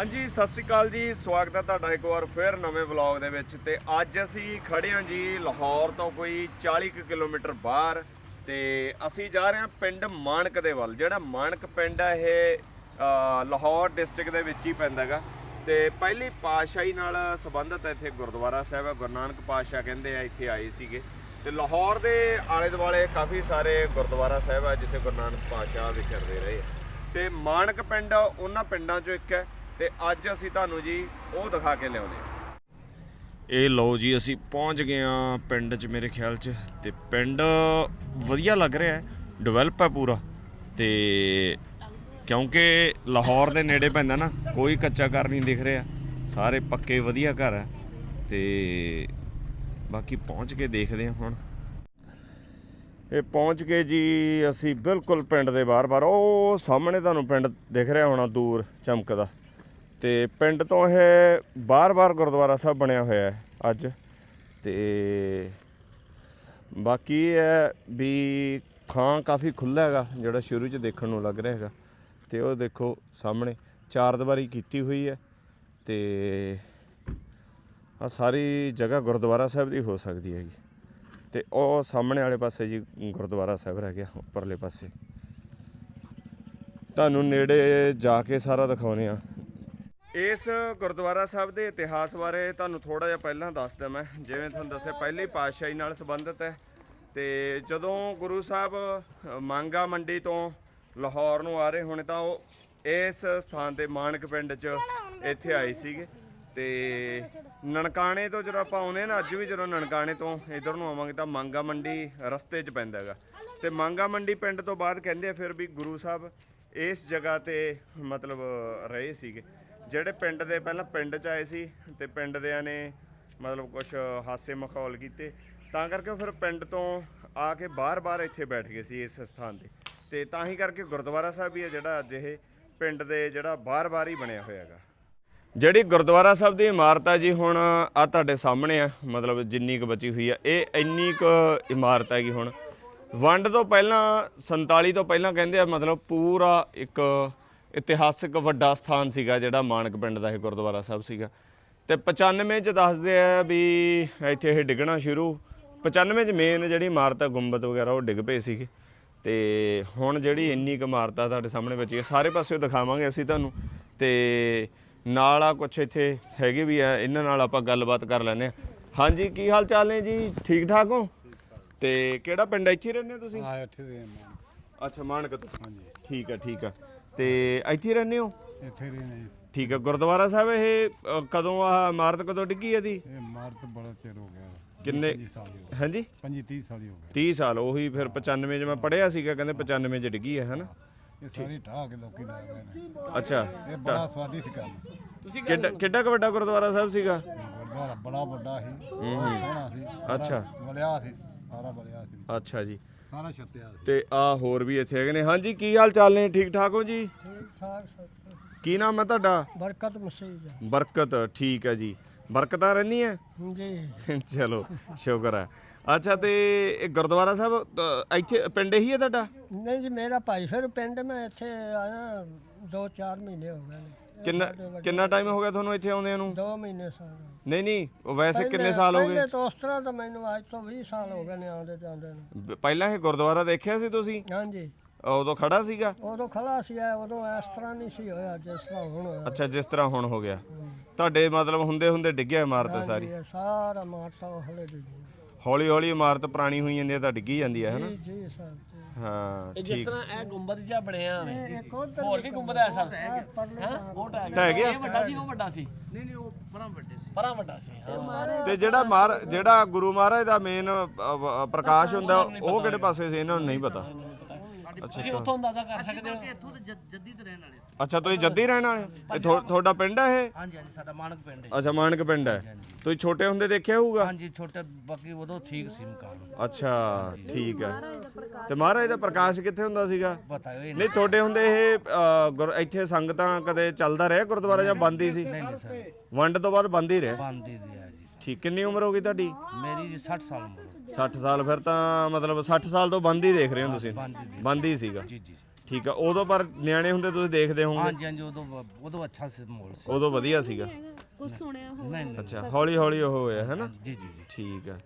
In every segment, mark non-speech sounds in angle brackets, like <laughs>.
ਹਾਂਜੀ ਸਤਿ ਸ਼੍ਰੀ ਅਕਾਲ ਜੀ। ਸਵਾਗਤ ਹੈ ਤੁਹਾਡਾ ਇੱਕ ਵਾਰ ਫਿਰ ਨਵੇਂ ਵਲੌਗ ਦੇ ਵਿੱਚ। ਤੇ ਅੱਜ ਅਸੀਂ ਖੜੇ ਹਾਂ ਜੀ ਲਾਹੌਰ ਤੋਂ ਕੋਈ 40 ਕੁ ਕਿਲੋਮੀਟਰ ਬਾਹਰ। ਤੇ ਅਸੀਂ ਜਾ ਰਹੇ ਹਾਂ ਪਿੰਡ ਮਾਨਕ ਦੇ ਵੱਲ। ਜਿਹੜਾ ਮਾਨਕ ਪਿੰਡ ਹੈ ਇਹ ਅ, ਲਾਹੌਰ ਡਿਸਟ੍ਰਿਕਟ ਦੇ ਵਿੱਚ ਹੀ ਪੈਂਦਾ ਹੈਗਾ। ਤੇ ਪਹਿਲੀ ਪਾਤਸ਼ਾਹੀ ਨਾਲ ਸੰਬੰਧਿਤ ਇੱਥੇ ਗੁਰਦੁਆਰਾ ਸਾਹਿਬ ਹੈ ਗੁਰੂ ਨਾਨਕ ਪਾਤਸ਼ਾਹ ਕਹਿੰਦੇ ਆ ਇੱਥੇ ਆਏ ਸੀਗੇ। ਤੇ ਲਾਹੌਰ ਦੇ ਆਲੇ ਦੁਆਲੇ ਕਾਫੀ ਸਾਰੇ ਗੁਰਦੁਆਰਾ ਸਾਹਿਬ ਆ ਜਿੱਥੇ ਗੁਰੂ ਨਾਨਕ ਪਾਤਸ਼ਾਹ ਵਿਚਰਦੇ ਰਹੇ ਆ। ਤੇ ਮਾਨਕ ਪਿੰਡ ਉਹਨਾਂ ਪਿੰਡਾਂ ਚੋਂ ਇੱਕ ਹੈ। ਤੇ ਅੱਜ ਅਸੀਂ ਤੁਹਾਨੂੰ ਜੀ ਉਹ ਦਿਖਾ ਕੇ ਲਿਆਉਂਦੇ ਹਾਂ। ਇਹ ਲਓ ਜੀ, ਅਸੀਂ ਪਹੁੰਚ ਗਏ ਆ ਪਿੰਡ 'ਚ ਮੇਰੇ ਖਿਆਲ 'ਚ। ਤੇ ਪਿੰਡ ਵਧੀਆ ਲੱਗ ਰਿਹਾ ਹੈ ਡਿਵੈਲਪ ਹੈ ਪੂਰਾ। ਤੇ ਕਿਉਂਕਿ ਲਾਹੌਰ ਦੇ ਨੇੜੇ ਪੈਂਦਾ ਨਾ, ਕੋਈ ਕੱਚਾ ਘਰ ਨਹੀਂ ਦਿਖ ਰਿਹਾ। ਸਾਰੇ ਪੱਕੇ ਵਧੀਆ ਘਰ ਹੈ। ਤੇ ਬਾਕੀ ਪਹੁੰਚ ਕੇ ਦੇਖਦੇ ਹਾਂ ਹੁਣ। ਇਹ ਪਹੁੰਚ ਕੇ ਜੀ ਅਸੀਂ ਬਿਲਕੁਲ ਪਿੰਡ ਦੇ ਬਾਹਰ-ਬਾਹਰ। ਉਹ ਸਾਹਮਣੇ ਤੁਹਾਨੂੰ ਪਿੰਡ ਦਿਖ ਰਿਹਾ ਹੋਣਾ ਦੂਰ, ਚਮਕਦਾ। ਤੇ ਪਿੰਡ ਤੋਂ ਇਹ ਬਾਹਰ-ਬਾਹਰ ਗੁਰਦੁਆਰਾ ਸਾਹਿਬ ਬਣਿਆ ਹੋਇਆ ਹੈ ਅੱਜ। ਤੇ ਬਾਕੀ ਇਹ ਹੈ ਵੀ ਥਾਂ ਕਾਫੀ ਖੁੱਲ੍ਹਾ ਹੈਗਾ, ਜਿਹੜਾ ਸ਼ੁਰੂ 'ਚ ਦੇਖਣ ਨੂੰ ਲੱਗ ਰਿਹਾ ਹੈਗਾ। ਤੇ ਉਹ ਦੇਖੋ ਸਾਹਮਣੇ, ਚਾਰ ਦੀਵਾਰੀ ਕੀਤੀ ਹੋਈ ਹੈ। ਤੇ ਆ ਸਾਰੀ ਜਗ੍ਹਾ ਗੁਰਦੁਆਰਾ ਸਾਹਿਬ ਦੀ ਹੋ ਸਕਦੀ ਹੈਗੀ। ਤੇ ਉਹ ਸਾਹਮਣੇ ਵਾਲੇ ਪਾਸੇ ਜੀ ਗੁਰਦੁਆਰਾ ਸਾਹਿਬ ਰਹਿ ਗਿਆ, ਉੱਪਰਲੇ ਪਾਸੇ। ਤੁਹਾਨੂੰ ਨੇੜੇ ਜਾ ਕੇ ਸਾਰਾ ਦਿਖਾਉਨੇ ਆ ਇਸ ਗੁਰਦੁਆਰਾ ਸਾਹਿਬ ਦੇ ਇਤਿਹਾਸ ਬਾਰੇ ਤੁਹਾਨੂੰ ਥੋੜਾ ਜਿਹਾ ਪਹਿਲਾਂ ਦੱਸਦਾ ਮੈਂ। ਜਿਵੇਂ ਤੁਹਾਨੂੰ ਦੱਸਿਆ ਪਹਿਲੀ ਪਾਤਸ਼ਾਹੀ ਨਾਲ ਸੰਬੰਧਿਤ ਹੈ। ਤੇ ਜਦੋਂ ਗੁਰੂ ਸਾਹਿਬ ਅ, ਮਾਂਗਾ ਮੰਡੀ ਤੋਂ ਲਾਹੌਰ ਨੂੰ ਆ ਰਹੇ ਹੋਣੇ ਤਾਂ ਉਹ ਇਸ ਸਥਾਨ ਤੇ ਮਾਨਕ ਪਿੰਡ 'ਚ ਇੱਥੇ ਆਏ ਸੀਗੇ। ਤੇ ਨਨਕਾਣੇ ਤੋਂ ਜਦੋਂ ਆਪਾਂ ਆਉਨੇ ਨਾ ਅੱਜ ਵੀ ਜਦੋਂ ਨਨਕਾਣੇ ਤੋਂ ਇਧਰ ਨੂੰ ਆਵਾਂਗੇ ਤਾਂ ਮਾਂਗਾ ਮੰਡੀ ਰਸਤੇ 'ਚ ਪੈਂਦਾ ਹੈਗਾ। ਤੇ ਮਾਂਗਾ ਮੰਡੀ ਪਿੰਡ ਤੋਂ ਬਾਅਦ ਕਹਿੰਦੇ ਆ ਫਿਰ ਵੀ ਗੁਰੂ ਸਾਹਿਬ ਇਸ ਜਗ੍ਹਾ ਤੇ ਮਤਲਬ ਰਹੇ ਸੀਗੇ। ਜਿਹੜੇ ਪਿੰਡ ਦੇ ਪਹਿਲਾਂ ਪਿੰਡ 'ਚ ਆਏ ਸੀ ਤੇ ਪਿੰਡ ਦਿਆਂ ਨੇ ਮਤਲਬ ਕੁਝ ਹਾਸੇ ਮਖੌਲ ਕੀਤੇ, ਤਾਂ ਕਰਕੇ ਫਿਰ ਪਿੰਡ ਤੋਂ ਆ ਕੇ ਬਾਰ-ਬਾਰ ਇੱਥੇ ਬੈਠ ਗਏ ਸੀ ਇਸ ਸਥਾਨ ਤੇ। ਤੇ ਤਾਂ ਹੀ ਕਰਕੇ ਗੁਰਦੁਆਰਾ ਸਾਹਿਬ ਵੀ ਹੈ ਜਿਹੜਾ ਅੱਜ ਇਹ ਪਿੰਡ ਦੇ ਜਿਹੜਾ ਬਾਰ-ਬਾਰ ਹੀ ਬਣਿਆ ਹੋਇਆ ਹੈਗਾ। ਜਿਹੜੀ ਗੁਰਦੁਆਰਾ ਸਾਹਿਬ ਦੀ ਇਮਾਰਤ ਹੈ ਜੀ ਹੁਣ ਆ ਤੁਹਾਡੇ ਸਾਹਮਣੇ ਆ, ਮਤਲਬ ਜਿੰਨੀ ਕੁ ਬਚੀ ਹੋਈ ਆ, ਇਹ ਇੰਨੀ ਕੁ ਇਮਾਰਤ ਹੈਗੀ ਹੁਣ। ਵੰਡ ਤੋਂ ਪਹਿਲਾਂ 47 ਤੋਂ ਪਹਿਲਾਂ ਕਹਿੰਦੇ ਆ ਮਤਲਬ ਪੂਰਾ ਇੱਕ ਇਤਿਹਾਸਿਕ ਵੱਡਾ ਸਥਾਨ ਸੀਗਾ ਜਿਹੜਾ ਮਾਨਕ ਪਿੰਡ ਦਾ ਇਹ ਗੁਰਦੁਆਰਾ ਸਾਹਿਬ ਸੀਗਾ। ਤੇ 95 ਚ ਦੱਸਦੇ ਆ ਵੀ ਇੱਥੇ ਇਹ ਡਿੱਗਣਾ ਸ਼ੁਰੂ। 95 ਚ ਮੇਨ ਜਿਹੜੀ ਇਮਾਰਤ ਹੈ ਗੁੰਬਦ ਵਗੈਰਾ ਉਹ ਡਿੱਗ ਪਏ ਸੀਗੇ। ਤੇ ਹੁਣ ਜਿਹੜੀ ਇੰਨੀ ਕੁ ਇਮਾਰਤ ਆ ਤੁਹਾਡੇ ਸਾਹਮਣੇ ਬਚੀ ਹੈ ਸਾਰੇ ਪਾਸੇ ਦਿਖਾਵਾਂਗੇ ਅਸੀਂ ਤੁਹਾਨੂੰ। ਤੇ ਨਾਲ ਆ ਕੁਛ ਇੱਥੇ ਹੈਗੇ ਵੀ ਆ ਇਹਨਾਂ ਨਾਲ ਆਪਾਂ ਗੱਲਬਾਤ ਕਰ ਲੈਂਦੇ ਆ। ਹਾਂਜੀ ਕੀ ਹਾਲ ਚਾਲ ਨੇ ਜੀ? ਠੀਕ ਠਾਕ ਹੋ? ਤੇ ਕਿਹੜਾ ਪਿੰਡ ਹੈ? ਇੱਥੇ ਹੀ ਰਹਿੰਦੇ ਹੋ ਤੁਸੀਂ? ਆ ਇੱਥੇ ਦੇ ਅੱਛਾ ਮਾਨਕ ਤੋਂ। ਹਾਂਜੀ। ਠੀਕ ਆ ਠੀਕ ਆ। ਤੇ ਇੱਥੇ ਹੀ ਰਹਿੰਦੇ ਹੋ? ਇੱਥੇ ਦੇ ਨੇ ਠੀਕ ਆ ਗੁਰਦੁਆਰਾ ਸਾਹਿਬ ਇਹ ਅ, ਕਦੋਂ ਆ ਇਮਾਰਤ ਕਦੋਂ ਡਿੱਗੀ ਇਹਦੀ? ਇਹ ਮਾਰਤ ਬੜਾ ਚਿਰ ਹੋ ਗਿਆ। ਕਿੰਨੇ 25 ਸਾਲ ਹੀ ਹੋ ਹਾਂਜੀ? ਗਏ 25 30 ਸਾਲ ਹੀ ਹੋ ਗਏ। 30 ਸਾਲ ਉਹੀ ਫਿਰ 95 ਚ ਮੈਂ ਪੜਿਆ ਸੀਗਾ ਕਹਿੰਦੇ 95 ਚ ਡਿੱਗੀ ਹੈ ਹਨਾ? ਇਹ ਸਾਰੀ ਢਾਹ ਕੇ ਲੋਕੀ ਲਾ ਗਏ ਨੇ। ਅੱਛਾ ਇਹ ਬੜਾ ਸਵਾਦੀ ਸੀ ਕੰਮ। ਕਿੱਡਾ ਕਿੱਡਾ ਕੁ ਵੱਡਾ ਗੁਰਦੁਆਰਾ ਸਾਹਿਬ ਸੀਗਾ? ਗੁਰਦੁਆਰਾ ਬੜਾ ਵੱਡਾ ਸੀ। ਬਹੁਤ ਸੋਹਣਾ ਸੀ। ਸਾਰਾ ਅੱਛਾ। ਬਲਿਆ ਸੀ ਸਾਰਾ ਬਲਿਆ ਸੀ। ਅੱਛਾ ਜੀ। ਸਾਰਾ ਛੱਤਿਆ ਤੇ ਆ ਹੋਰ ਵੀ ਇੱਥੇ ਹੈਗੇ ਨੇ। ਹਾਂਜੀ ਕੀ ਹਾਲ ਚਾਲ ਨੇ? ਠੀਕ ਠਾਕ ਹੋ ਜੀ? ਠੀਕ ਠਾਕ ਕੀ ਨਾਮ ਹੈ ਤੁਹਾਡਾ? ਬਰਕਤ ਮਸੀਹ ਬਰਕਤ ਠੀਕ ਹੈ ਜੀ। ਬਰਕਤਾਂ ਰਹਿੰਦੀਆਂ? ਜੀ। <laughs> ਚਲੋ ਸ਼ੁਕਰ ਹੈ। ਅੱਛਾ ਤੇ ਇਹ ਗੁਰਦੁਆਰਾ ਸਾਹਿਬ ਅ, ਇੱਥੇ ਪਿੰਡ ਹੀ ਹੈ ਤੁਹਾਡਾ? ਨਹੀਂ ਜੀ ਮੇਰਾ ਭਾਈ ਫਿਰ ਪਿੰਡ ਮੈਂ ਇੱਥੇ ਆਇਆ 2-4 ਮਹੀਨੇ ਹੋ ਗਏ ਨੇ। ਕਿੰਨਾ ਕਿੰਨਾ ਟਾਈਮ ਹੋ ਗਿਆ ਤੁਹਾਨੂੰ ਇੱਥੇ ਆਉਂਦਿਆਂ ਨੂੰ? ਦੋ ਮਹੀਨੇ ਸਾਲ। ਨਹੀਂ ਨਹੀਂ ਉਹ ਵੈਸੇ ਕਿੰਨੇ ਸਾਲ ਹੋ ਗਏ? ਪਹਿਲੇ ਤਾਂ ਉਸ ਤਰ੍ਹਾਂ ਤਾਂ ਮੈਨੂੰ ਅੱਜ ਤੋਂ 20 ਸਾਲ ਹੋ ਗਏ ਨੇ ਆਉਂਦੇ ਜਾਂਦੇ ਨੂੰ। ਬ- ਪਹਿਲਾਂ ਇਹ ਗੁਰਦੁਆਰਾ ਦੇਖਿਆ ਸੀ ਤੁਸੀਂ? ਹਾਂਜੀ। ਉਦੋਂ ਖੜਾ ਸੀਗਾ? ਉਦੋਂ ਖੜਾ ਸੀ ਇਹ, ਉਦੋਂ ਇਸ ਤਰ੍ਹਾਂ ਨਹੀਂ ਸੀ ਹੋਇਆ ਜਿਸ ਤਰ੍ਹਾਂ ਹੁਣ ਹੋਇਆ। ਅੱਛਾ ਜਿਸ ਤਰ੍ਹਾਂ ਹੁਣ ਹੋ ਗਿਆ। ਤੁਹਾਡੇ ਮਤਲਬ ਹੁੰਦੇ ਹੁੰਦੇ ਡਿੱਗਿਆ ਇਮਾਰਤ ਸਾਰੀ? ਹਾਂਜੀ, ਇਹ ਸਾਰਾ ਮਾਰਤਾ ਹਲੇ ਦੀ ਹੌਲੀ ਹੌਲੀ ਇਮਾਰਤ ਪੁਰਾਣੀ ਹੋਈ ਜਾਂਦੀ ਹੈ ਤਾਂ ਡਿੱਗੀ ਜਾਂਦੀ ਹੈ ਹਨਾ ਜੀ ਜੀ ਸਰ। ਹਾਂ ਇਹ ਜਿਸ ਠੀਕ। ਤਰ੍ਹਾਂ ਇਹ ਗੁੰਬਦ ਜਿਹਾ ਬਣਿਆ ਹੋਵੇ ਹੋਰ ਵੀ ਗੁੰਬਦ ਐਸਾ ਪਰਲੇ ਹੈ? ਉਹ ਟਾ ਢਹਿ ਗਿਆ? ਇਹ ਵੱਡਾ ਸੀ ਉਹ ਵੱਡਾ ਸੀ। ਨਹੀਂ ਨਹੀਂ ਉਹ ਪਰਾਂ ਵੱਡੇ ਸੀ। ਪਰਾਂ ਵੱਡਾ ਸੀ ਹਾਂ। ਤੇ ਜਿਹੜਾ ਮਾਰ ਜਿਹੜਾ ਗੁਰੂ ਮਹਾਰਾਜ ਦਾ ਮੇਨ ਪ੍ਰਕਾਸ਼ ਹੁੰਦਾ ਉਹ ਕਿਹੜੇ ਪਾਸੇ ਸੀ? ਇਹਨਾਂ ਨੂੰ ਨਹੀਂ ਪਤਾ। ਤੁਸੀਂ ਉੱਥੋਂ ਅੰਦਾਜ਼ਾ ਕਰ ਸਕਦੇ ਹੋ। ਅੱਛਾ ਤੁਸੀਂ ਜੱਦੀ ਰਹਿਣ ਵਾਲੇ? ਹੋ? ਇਹ ਤੁਹਾਡਾ ਪਿੰਡ ਹੈ ਇਹ? ਹਾਂਜੀ ਹਾਂਜੀ ਸਾਡਾ ਮਾਨਕ ਪਿੰਡ ਹੈ। ਅੱਛਾ ਮਾਨਕ ਪਿੰਡ ਹੈ। ਤੁਸੀਂ ਛੋਟੇ ਹੁੰਦੇ ਦੇਖਿਆ ਹੋਊਗਾ? ਹਾਂਜੀ ਛੋਟੇ ਬਾਕੀ ਉਦੋਂ ਠੀਕ ਸੀ ਮਕਾਨ। ਅੱਛਾ ਠੀਕ ਹੈ। ਤੇ ਮਹਾਰਾਜ ਦਾ ਪ੍ਰਕਾਸ਼ ਕਿੱਥੇ ਹੁੰਦਾ ਸੀਗਾ? ਪਤਾ ਹੀ ਨਹੀਂ। ਨਹੀਂ ਤੁਹਾਡੇ ਹੁੰਦੇ ਇਹ ਅ, ਗੁਰ- ਇੱਥੇ ਸੰਗਤਾਂ ਕਦੇ ਚੱਲਦਾ ਰਿਹਾ ਗੁਰਦੁਆਰਾ ਜਾਂ ਬੰਦ ਹੀ ਸੀ? ਨਹੀਂ ਸਰ। ਵੰਡ ਤੋਂ ਬਾਅਦ ਬੰਦ ਹੀ ਰਿਹਾ? ਬੰਦ ਹੀ ਰਿਹਾ ਜੀ। ਠੀਕ ਕਿੰਨੀ ਉਮਰ ਹੋ ਗਈ ਤੁਹਾਡੀ? ਮੇਰੀ ਜੀ 60 ਸਾਲ ਉਮਰ। 60 ਸਾਲ ਫਿਰ ਤਾਂ ਮਤਲਬ 60 ਸਾਲ ਤੋਂ ਬੰਦ ਹੀ ਦੇਖ ਰਹੇ ਹੋ ਤੁਸੀਂ। ਬੰਦ ਹੀ ਸੀਗਾ। ਜੀ ਜੀ ਠੀਕ ਆ ਉਦੋਂ ਪਰ ਨਿਆਣੇ ਹੁੰਦੇ ਤੁਸੀਂ ਦੇਖਦੇ ਹੋਵੋਗੇ। ਹਾਂਜੀ ਹਾਂਜੀ ਉਦੋਂ ਬ- ਉਦੋਂ ਅੱਛਾ ਸੀ ਮਾਹੌਲ ਸੀ। ਉਦੋਂ ਵਧੀਆ ਸੀਗਾ। ਕੁਝ ਸੁਣਿਆ ਹੋ ਨਹੀਂ ਨਹੀਂ ਅੱਛਾ ਹੌਲੀ ਹੌਲੀ ਉਹ ਹੋਇਆ ਹੈ ਨਾ? ਜੀ ਜੀ ਜੀ। ਠੀਕ ਆ।